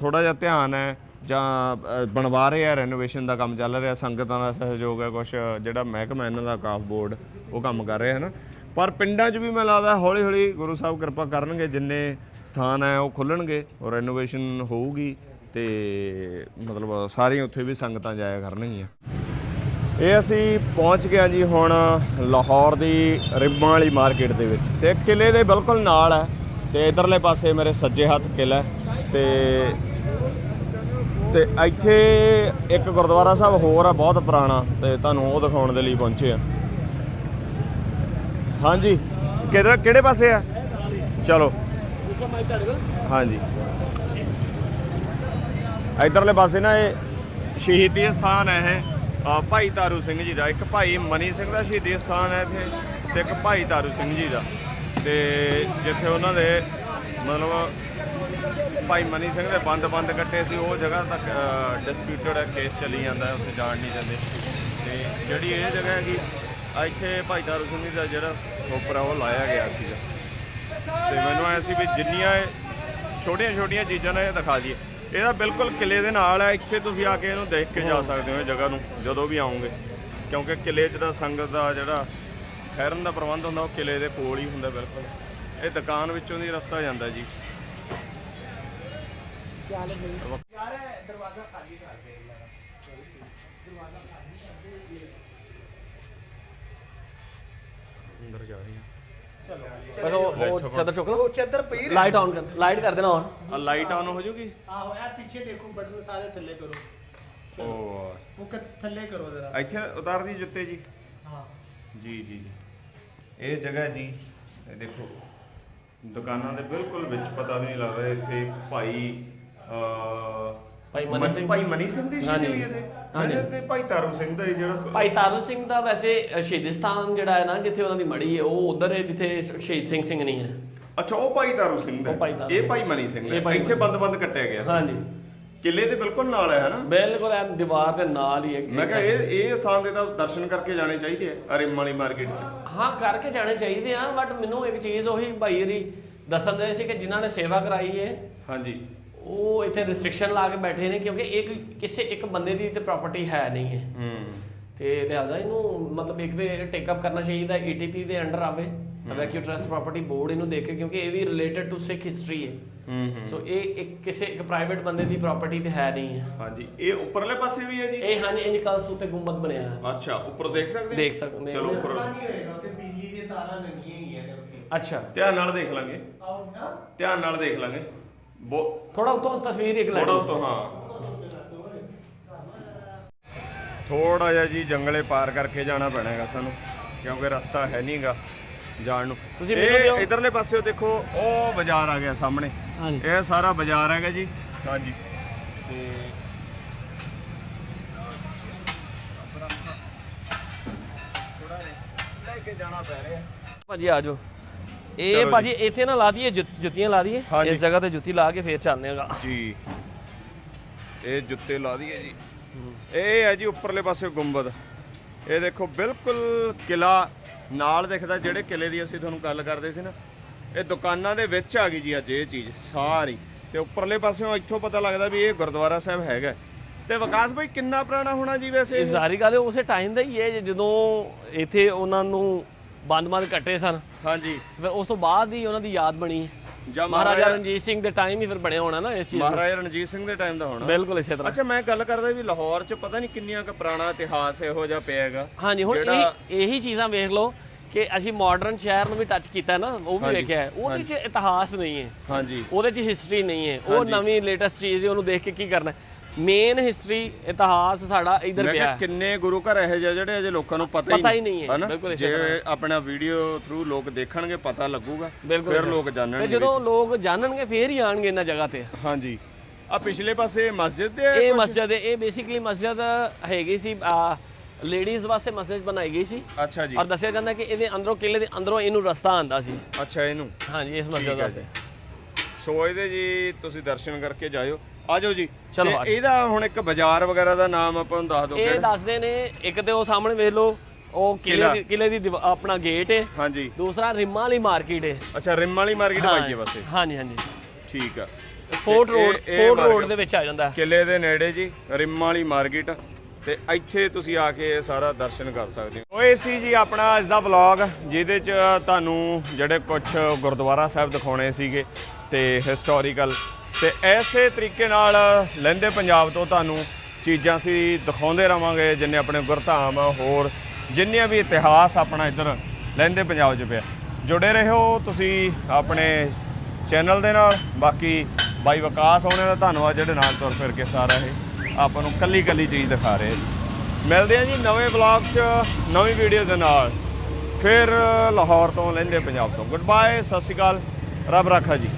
ਥੋੜਾ ਜਿਹਾ ਧਿਆਨ ਹੈ ਜਾਂ ਬਣਵਾ ਰਹੇ ਆ ਰੈਨੋਵੇਸ਼ਨ ਦਾ ਕੰਮ ਚੱਲ ਰਿਹਾ, ਸੰਗਤਾਂ ਦਾ ਸਹਿਯੋਗ ਹੈ ਕੁਝ ਜਿਹੜਾ ਮਹਿਕਮਾ ਇਹਨਾਂ ਦਾ, ਕਾਫ ਬੋਰਡ, ਉਹ ਕੰਮ ਕਰ ਰਿਹਾ ਹੈ ਨਾ ਪਰ ਪਿੰਡਾਂ 'ਚ ਵੀ ਮੈਨੂੰ ਲੱਗਦਾ ਹੌਲੀ ਹੌਲੀ ਗੁਰੂ ਸਾਹਿਬ ਕਿਰਪਾ ਕਰਨਗੇ, ਜਿੰਨੇ ਸਥਾਨ ਹੈ, ਉਹ ਖੁੱਲਣਗੇ ਔਰ ਰੈਨੋਵੇਸ਼ਨ ਹੋਊਗੀ ਤੇ ਮਤਲਬ ਸਾਰੀਆਂ ਉੱਥੇ ਵੀ ਸੰਗਤਾਂ ਜਾਇਆ ਕਰਨਗੀਆਂ। ਇਹ ਅਸੀਂ ਪਹੁੰਚ ਗਏ ਹਾਂ ਜੀ ਹੁਣ ਲਾਹੌਰ ਦੀ ਰਿਬਾਂ ਵਾਲੀ ਮਾਰਕੀਟ ਦੇ ਵਿੱਚ ਤੇ ਕਿਲੇ ਦੇ ਬਿਲਕੁਲ ਨਾਲ ਹੈ। ਤੇ ਇਧਰਲੇ ਪਾਸੇ ਮੇਰੇ ਸੱਜੇ ਹੱਥ ਕਿਲਾ ਹੈ ਤੇ ਤੇ ਇੱਥੇ ਇੱਕ ਗੁਰਦੁਆਰਾ ਸਾਹਿਬ ਹੋਰ ਆ, ਬਹੁਤ ਪੁਰਾਣਾ ਤੇ ਤੁਹਾਨੂੰ ਉਹ ਦਿਖਾਉਣ ਦੇ ਲਈ ਪਹੁੰਚੇ ਆ। ਹਾਂਜੀ, ਕਿਧਰ, ਕਿਹੜੇ ਪਾਸੇ ਆ? ਚਲੋ। ਹਾਂਜੀ। ਇਧਰਲੇ ਪਾਸੇ ਨਾ ਇਹ ਸ਼ਹੀਦੀ ਸਥਾਨ ਹੈ ਇਹ। ਭਾਈ ਤਾਰੂ ਸਿੰਘ ਜੀ ਦਾ, ਇੱਕ ਭਾਈ ਮਨੀ ਸਿੰਘ ਦਾ ਸ਼ਹੀਦੀ ਸਥਾਨ ਹੈ ਇੱਥੇ ਤੇ ਇੱਕ ਭਾਈ ਤਾਰੂ ਸਿੰਘ ਜੀ ਦਾ। ਤੇ ਜਿੱਥੇ ਉਹਨਾਂ ਦੇ ਮਤਲਬ ਭਾਈ ਮਨੀ ਸਿੰਘ ਦੇ ਬੰਦ ਬੰਦ ਕੱਟੇ ਸੀ ਉਹ ਜਗ੍ਹਾ ਤੱਕ ਡਿਸਪਿਊਟਡ ਹੈ ਕੇਸ ਚੱਲੀ ਜਾਂਦਾ ਉੱਥੇ ਜਾਣ ਨਹੀਂ ਦਿੰਦੇ। ਤੇ ਜਿਹੜੀ ਇਹ ਜਗ੍ਹਾ ਹੈਗੀ ਇੱਥੇ ਭਾਈ ਤਾਰੂ ਸਿੰਘ ਦਾ ਜਿਹੜਾ ਉੱਪਰ ਆ ਉਹ ਲਾਇਆ ਗਿਆ ਸੀਗਾ। ਤੇ ਮੈਨੂੰ ਐ ਸੀ ਵੀ ਜਿੰਨੀਆਂ ਛੋਟੀਆਂ ਛੋਟੀਆਂ ਚੀਜ਼ਾਂ ਨੇ ਇਹ ਦਿਖਾ ਦਈਏ। ਇਹਦਾ ਬਿਲਕੁਲ ਕਿਲੇ ਦੇ ਨਾਲ ਹੈ ਇੱਥੇ ਤੁਸੀਂ ਆ ਕੇ ਇਹਨੂੰ ਦੇਖ ਕੇ ਜਾ ਸਕਦੇ ਹੋ ਇਹ ਜਗ੍ਹਾ ਨੂੰ ਜਦੋਂ ਵੀ ਆਓਗੇ ਕਿਉਂਕਿ ਕਿਲੇ 'ਚ ਦਾ ਸੰਗਤ ਦਾ ਜਿਹੜਾ ਠਹਿਰਨ ਦਾ ਪ੍ਰਬੰਧ ਹੁੰਦਾ ਉਹ ਕਿਲੇ ਦੇ ਕੋਲ ਹੀ ਹੁੰਦਾ ਬਿਲਕੁਲ। ਇਹ ਦੁਕਾਨ ਵਿੱਚੋਂ ਦੀ ਰਸਤਾ ਜਾਂਦਾ ਜੀ। ਅੰਦਰ ਜਾ ਰਹੀ ਹਾਂ। ਬਸ ਉਹ ਚਾਦਰ ਚੁੱਕ ਲਓ ਚੱਦਰ ਪਈ ਲਾਈਟ ਆਨ ਕਰ ਲਾਈਟ ਕਰ ਦੇਣਾ ਆਨ ਆ ਲਾਈਟ ਆਨ ਹੋ ਜੂਗੀ? ਆਹੋ ਇਹ ਪਿੱਛੇ ਦੇਖੋ ਬਟਨ ਸਾਰੇ ਥੱਲੇ ਕਰੋ। ਉਹ ਉਹ ਕਿ ਥੱਲੇ ਕਰੋ ਜਰਾ। ਇੱਥੇ ਉਤਾਰਦੀ ਜੁੱਤੇ ਜੀ। ਹਾਂ। ਜੀ ਜੀ ਜੀ। ਇਹ ਜਗ੍ਹਾ ਜੀ ਇਹ ਦੇਖੋ ਦੁਕਾਨਾਂ ਦੇ ਬਿਲਕੁਲ ਵਿੱਚ ਪਤਾ ਵੀ ਨਹੀਂ ਲੱਗਦਾ ਇੱਥੇ ਭਾਈ ਭਾਈ ਮਨੀ ਸਿੰਘ ਭਾਈ ਮਨੀ ਸਿੰਘ ਦੀ ਸ਼ਹੀਦੀ ਹੋਈ ਇਹਦੇ ਹਾਂਜੀ। ਤੇ ਭਾਈ ਤਾਰੂ ਸਿੰਘ ਦਾ ਹੀ ਜਿਹੜਾ ਭਾਈ ਤਾਰੂ ਸਿੰਘ ਦਾ ਵੈਸੇ ਅ, ਸ਼ਹੀਦੀ ਸਥਾਨ ਜਿਹੜਾ ਹੈ ਨਾ ਜਿੱਥੇ ਉਹਨਾਂ ਦੀ ਮੜੀ ਹੈ ਉਹ ਉਧਰ ਹੈ ਜਿੱਥੇ ਸ਼ਹੀਦ ਸਿੰਘ ਸਿੰਘ ਨਹੀਂ ਹੈ। ਅੱਛਾ ਉਹ ਭਾਈ ਤਾਰੂ ਸਿੰਘ ਦਾ ਉਹ ਭਾਈ ਤਾਰੂ ਇਹ ਭਾਈ ਮਨੀ ਸਿੰਘ ਇਹ ਦਾ ਭਾਈ ਇੱਥੇ ਬੰਦ-ਬੰਦ ਕੱਟਿਆ ਗਿਆ ਸੀ। ਹਾਂਜੀ। ਕਿਲੇ ਦੇ ਬਿਲਕੁਲ ਨਾਲ ਹੈ ਹਨਾ ਬਿਲਕੁਲ ਐ ਦੀਵਾਰ ਦੇ ਨਾਲ ਹੀ ਹੈ। ਮੈਂ ਕਿਹਾ ਇਹ ਇਹ ਸਥਾਨ ਦੇ ਤਾਂ ਦਰਸ਼ਨ ਕਰਕੇ ਜਾਣੇ ਚਾਹੀਦੇ ਆ ਅਰਿਮ ਵਾਲੀ ਮਾਰਕੀਟ 'ਚ। ਹਾਂ ਕਰਕੇ ਜਾਣੇ ਚਾਹੀਦੇ ਆ ਬਟ ਮੈਨੂੰ ਇੱਕ ਚੀਜ਼ ਉਹੀ ਭਾਈ ਰੀ ਦੱਸਣ ਦੇ ਸੀ ਕਿ ਜਿਨ੍ਹਾਂ ਨੇ ਸੇਵਾ ਕਰਾਈ ਹੈ ਹਾਂਜੀ। ਉਹ ਇੱਥੇ ਰੈਸਟ੍ਰਿਕਸ਼ਨ ਲਾ ਕੇ ਬੈਠੇ ਨੇ ਕਿਉਂਕਿ ਇੱਕ ਕਿਸੇ ਇੱਕ ਬੰਦੇ ਦੀ ਤੇ ਪ੍ਰਾਪਰਟੀ ਹੈ ਨਹੀਂ ਹੈ ਹੂੰ। ਤੇ ਲਿਹਾਜ਼ਾ ਇਹਨੂੰ ਮਤਲਬ ਇੱਕ ਤੇ ਟੇਕ ਅਪ ਕਰਨਾ ਚਾਹੀਦਾ ਏਟੀਪੀ ਦੇ ਅੰਡਰ ਆਵੇ। ਵੈਕਿਊ ਟਰਸਟ ਪ੍ਰਾਪਰਟੀ ਬੋਰਡ ਇਹਨੂੰ ਦੇਖੇ ਕਿਉਂਕਿ ਇਹ ਵੀ ਰਿਲੇਟਡ ਟੂ ਸਿੱਖ ਹਿਸਟਰੀ ਹੈ ਹੂੰ ਹੂੰ ਸੋ ਇਹ ਇੱਕ ਕਿਸੇ ਇੱਕ ਪ੍ਰਾਈਵੇਟ ਬੰਦੇ ਦੀ ਪ੍ਰਾਪਰਟੀ ਤੇ ਹੈ ਨਹੀਂ ਹੈ ਹਾਂਜੀ ਇਹ ਉੱਪਰਲੇ ਪਾਸੇ ਵੀ ਹੈ ਜੀ ਇਹ ਹਾਂਜੀ ਇੰਜ ਕਲਸ ਉੱਤੇ ਗੁੰਬਦ ਬਣਿਆ ਹੈ ਅੱਛਾ ਉੱਪਰ ਦੇਖ ਸਕਦੇ ਹਾਂ? ਦੇਖ ਸਕਦੇ ਹਾਂ। ਚਲੋ ਉੱਪਰ ਅੱਛਾ ਧਿਆਨ ਨਾਲ ਦੇਖ ਲਾਂਗੇ ਧਿਆਨ ਨਾਲ ਦੇਖ ਲਾਂਗੇ ਥੋੜਾ ਉਤੋਂ ਤਸਵੀਰ ਇੱਕ ਲੈ ਥੋੜਾ। ਉਤੋਂ ਹਾਂ ਥੋੜਾ ਜਿਹਾ ਜੀ ਜੰਗਲੇ ਪਾਰ ਕਰਕੇ ਜਾਣਾ ਪੈਣਾ ਹੈਗਾ ਸਾਨੂੰ ਕਿਉਂਕਿ ਰਸਤਾ ਹੈ ਨਹੀਂਗਾ ਜਾਣ ਨੂੰ। ਤੁਸੀਂ ਮੈਨੂੰ ਇਹ। ਇਧਰਲੇ ਪਾਸੇ ਦੇਖੋ ਉਹ ਬਾਜ਼ਾਰ ਆ ਗਿਆ ਸਾਹਮਣੇ। ਹਾਂਜੀ। ਇਹ ਸਾਰਾ ਬਾਜ਼ਾਰ ਹੈਗਾ ਜੀ। ਹਾਂਜੀ। ਤੇ ਥੋੜਾ ਲੈ ਕੇ ਜਾਣਾ ਪੈ ਰਿਹਾ ਭਾਜੀ ਆ ਜਾਓ। ਇਹ ਚਲੋ ਭਾਜੀ ਇੱਥੇ ਨਾ ਲਾ ਦਈਏ ਜੁੱਤੀਆਂ ਲਾ ਦਈਏ। ਹਾਂਜੀ। ਇਸ ਜਗ੍ਹਾ ਤੇ ਜੁੱਤੀ ਲਾ ਕੇ ਫੇਰ ਚੱਲਦੇ ਆਂਗਾ ਜੀ। ਇਹ ਜੁੱਤੇ ਲਾ ਦਈਏ ਜੀ। ਇਹ ਹੈ ਜੀ ਉੱਪਰਲੇ ਪਾਸੇ ਗੁੰਬਦ। ਇਹ ਦੇਖੋ ਬਿਲਕੁਲ ਕਿਲਾ ਨਾਲ ਦਿਖਦਾ ਜਿਹੜੇ ਕਿਲੇ ਦੀ ਅਸੀਂ ਤੁਹਾਨੂੰ ਗੱਲ ਕਰਦੇ ਸੀ ਨਾ ਇਹ ਦੁਕਾਨਾਂ ਦੇ ਵਿੱਚ ਆ ਗਈ ਜੀ ਅੱਜ ਇਹ ਚੀਜ਼ ਸਾਰੀ। ਤੇ ਉੱਪਰਲੇ ਪਾਸਿਓਂ ਇੱਥੋਂ ਪਤਾ ਲੱਗਦਾ ਵੀ ਇਹ ਗੁਰਦੁਆਰਾ ਸਾਹਿਬ ਹੈਗਾ। ਤੇ ਵਿਕਾਸ ਭਾਈ ਕਿੰਨਾ ਪੁਰਾਣਾ ਹੋਣਾ ਜੀ ਵੈਸੇ ਇਹ? ਸਾਰੀ ਗੱਲ ਉਸੇ ਟਾਈਮ ਦਾ ਹੀ ਹੈ ਜਦੋਂ ਇੱਥੇ ਉਹਨਾਂ ਨੂੰ ਬੰਦ-ਬੰਦ ਕੱਟੇ ਸਨ ਹਾਂਜੀ। ਫਿਰ ਉਸ ਤੋਂ ਬਾਅਦ ਹੀ ਉਹਨਾਂ ਦੀ ਯਾਦ ਬਣੀ। ਜਾਂ ਮਹਾਰਾਜਾ ਰਣਜੀਤ ਸਿੰਘ ਦੇ ਟਾਈਮ ਹੀ ਫਿਰ ਬਣਿਆ ਹੋਣਾ ਨਾ ਇਸ ਚੀਜ਼। ਮਹਾਰਾਜਾ ਰਣਜੀਤ ਸਿੰਘ ਦੇ ਟਾਈਮ ਦਾ ਹੋਣਾ। ਬਿਲਕੁਲ ਇਸੇ ਤਰ੍ਹਾਂ। ਅੱਛਾ ਮੈਂ ਗੱਲ ਕਰਦਾ ਵੀ ਲਾਹੌਰ 'ਚ ਪਤਾ ਨਹੀਂ ਕਿੰਨੀਆਂ ਕੁ ਪੁਰਾਣਾ ਇਤਿਹਾਸ ਇਹੋ ਜਿਹਾ ਪਿਆ ਹੈਗਾ। ਹਾਂਜੀ ਹੁਣ ਜਿਹੜਾ- ਇਹ ਇਹੀ ਚੀਜ਼ਾਂ ਵੇਖ ਲਓ ਕਿ ਅਸੀਂ ਮਾਡਰਨ ਸ਼ਹਿਰ ਨੂੰ ਵੀ ਟੱਚ ਕੀਤਾ ਨਾ ਉਹ ਵੀ ਵੇਖਿਆ ਹੈ। ਉਹਦੇ 'ਚ ਇਤਿਹਾਸ ਨਹੀਂ ਹੈ। ਹਾਂਜੀ। ਉਹਦੇ 'ਚ ਹਿਸਟਰੀ ਨਹੀਂ ਹੈ। ਉਹ। ਨਵੀਂ ਲੇਟੈਸਟ ਚੀਜ਼ ਹੈ ਉਹਨੂੰ ਦੇਖ ਕੇ ਕੀ ਕਰਨਾ ਮੇਨ ਹਿਸਟਰੀ ਇਤਿਹਾਸ ਸਾਡਾ ਇੱਧਰ ਮੈਂ ਪਿਆ ਕਿਹਾ ਹੈ। ਕਿੰਨੇ ਗੁਰੂ ਘਰ ਇਹੋ ਜਿਹੇ ਜਿਹੜੇ ਅਜੇ ਲੋਕਾਂ ਨੂੰ ਪਤਾ ਹੀ ਪਤਾ ਹੀ ਨਹੀਂ। ਹੈ, ਹਨਾ? ਬਿਲਕੁਲ ਇਸੇ ਜੇ ਆਪਣਾ ਵੀਡੀਓ ਥਰੂ ਲੋਕ ਦੇਖਣਗੇ ਪਤਾ ਲੱਗੂਗਾ। ਬਿਲਕੁਲ ਫਿਰ ਲੋਕ ਤੇ ਜਾਣਨਗੇ ਜਦੋਂ ਲੋਕ ਜਾਣਨਗੇ ਫੇਰ ਹੀ ਆਣਗੇ ਇਹਨਾਂ ਜਗ੍ਹਾ ਤੇ। ਹਾਂਜੀ। ਆ ਪਿਛਲੇ ਪਾਸੇ ਮਸਜਿਦ ਦੇ ਇਹ ਕੁਛ- ਮਸਜਿਦ ਹੈ ਇਹ ਬੇਸਿਕਲੀ ਮਸਜਿਦ ਹੈਗੀ ਸੀ ਲੇਡੀਜ਼ ਵਾਸਤੇ ਮਸਜਿਦ ਬਣਾਈ ਗਈ ਸੀ। ਅੱਛਾ ਜੀ। ਔਰ ਦੱਸਿਆ ਜਾਂਦਾ ਕਿ ਇਹਦੇ ਅੰਦਰੋਂ ਕਿਲੇ ਦੇ ਅੰਦਰੋਂ ਇਹਨੂੰ ਰਸਤਾ ਆਂਦਾ ਸੀ। ਅੱਛਾ ਇਹਨੂੰ। ਹਾਂਜੀ ਇਸ ਮਸਜਿਦ ਠੀਕ ਹੈ ਵਾਸਤੇ। ਸੋ ਇਹਦੇ ਜੀ ਤੁਸੀਂ ਦਰਸ਼ਨ ਕਰਕੇ ਜਾਇਓ। ਆ ਜਾਓ ਜੀ। ਚਲੋ ਤੇ ਆ ਜਾਓ। ਇਹਦਾ ਹੁਣ ਇੱਕ ਬਾਜ਼ਾਰ ਵਗੈਰਾ ਦਾ ਨਾਮ ਆਪਾਂ ਨੂੰ ਦੱਸ ਦਿਓ ਇਹ ਕਿਹੜਾ? ਦੱਸਦੇ ਨੇ ਇੱਕ ਤੇ ਉਹ ਸਾਹਮਣੇ ਵੇਖ ਲਓ ਉਹ ਕਿਲੇ। ਦੀ ਕਿਲੇ ਦੀ ਦੀਵਾ- ਆਪਣਾ ਗੇਟ ਹੈ ਹਾਂਜੀ। ਦੂਸਰਾ ਰਿਮਾਂ ਵਾਲੀ ਮਾਰਕੀਟ ਹੈ ਅੱਛਾ ਰਿਮ ਵਾਲੀ ਮਾਰਕੀਟ ਪਾਈਏ ਬਸੇ ਹਾਂਜੀ ਹਾਂਜੀ। ਠੀਕ ਆ। ਫੋਰਟ ਇਹ- ਰੋਡ ਇਹ ਫੋਰਟ ਰੋਡ market- ਦੇ ਵਿੱਚ ਆ ਜਾਂਦਾ। ਹੈ। ਕਿਲੇ ਦੇ ਨੇੜੇ ਜੀ ਰਿਮ ਵਾਲੀ ਮਾਰਕੀਟ ਤੇ ਇੱਥੇ ਤੁਸੀਂ ਆ ਕੇ ਇਹ ਸਾਰਾ ਦਰਸ਼ਨ ਕਰ ਸਕਦੇ ਹੋ। ਓਏ ਸੀ ਜੀ ਆਪਣਾ ਅੱਜ ਦਾ ਵਲੌਗ ਜਿਹਦੇ ਚ ਤੁਹਾਨੂੰ ਜਿਹੜੇ ਕੁਝ ਗੁਰਦੁਆਰਾ ਸਾਹਿਬ ਦਿਖਾਉਣੇ ਸੀਗੇ ਤੇ ਹਿਸਟੋਰੀਕਲ ਤੇ ਐਸੇ ਤਰੀਕੇ ਨਾਲ ਲਹਿੰਦੇ ਪੰਜਾਬ ਤੋਂ ਤੁਹਾਨੂੰ ਚੀਜ਼ਾਂ ਸੀ ਦਿਖਾਉਂਦੇ ਰਵਾਂਗੇ, ਜਿੰਨੇ ਆਪਣੇ ਗੁਰਧਾਮ ਹੋਰ ਜਿੰਨੀਆਂ ਵੀ ਇਤਿਹਾਸ ਆਪਣਾ ਇੱਧਰ ਲਹਿੰਦੇ ਪੰਜਾਬ 'ਚ ਪਿਆ। ਜੁੜੇ ਰਹੋ ਤੁਸੀਂ ਆਪਣੇ ਚੈਨਲ ਦੇ ਨਾਲ। ਬਾਕੀ ਬਾਈ ਵਿਕਾਸ ਹੋਣੇ ਦਾ ਧੰਨਵਾਦ, ਜਿਹੜੇ ਨਾਲ ਤੁਰ ਫਿਰ ਕੇ ਸਾਰਾ ਇਹ ਆਪਾਂ ਨੂੰ ਕੱਲੀ ਕੱਲੀ ਚੀਜ਼ ਦਿਖਾ ਰਹੇ ਜੀ ਮਿਲਦੇ ਆ ਜੀ ਨਵੇਂ ਵਲੌਗ 'ਚ, ਨਵੀਂ ਵੀਡੀਓ ਦੇ ਨਾਲ। ਫਿਰ ਲਾਹੌਰ ਤੋਂ ਲਹਿੰਦੇ ਪੰਜਾਬ ਤੋਂ। ਗੁੱਡ ਬਾਏ ਸਤਿ ਸ਼੍ਰੀ ਅਕਾਲ। ਰੱਬ ਰਾਖਾ ਜੀ।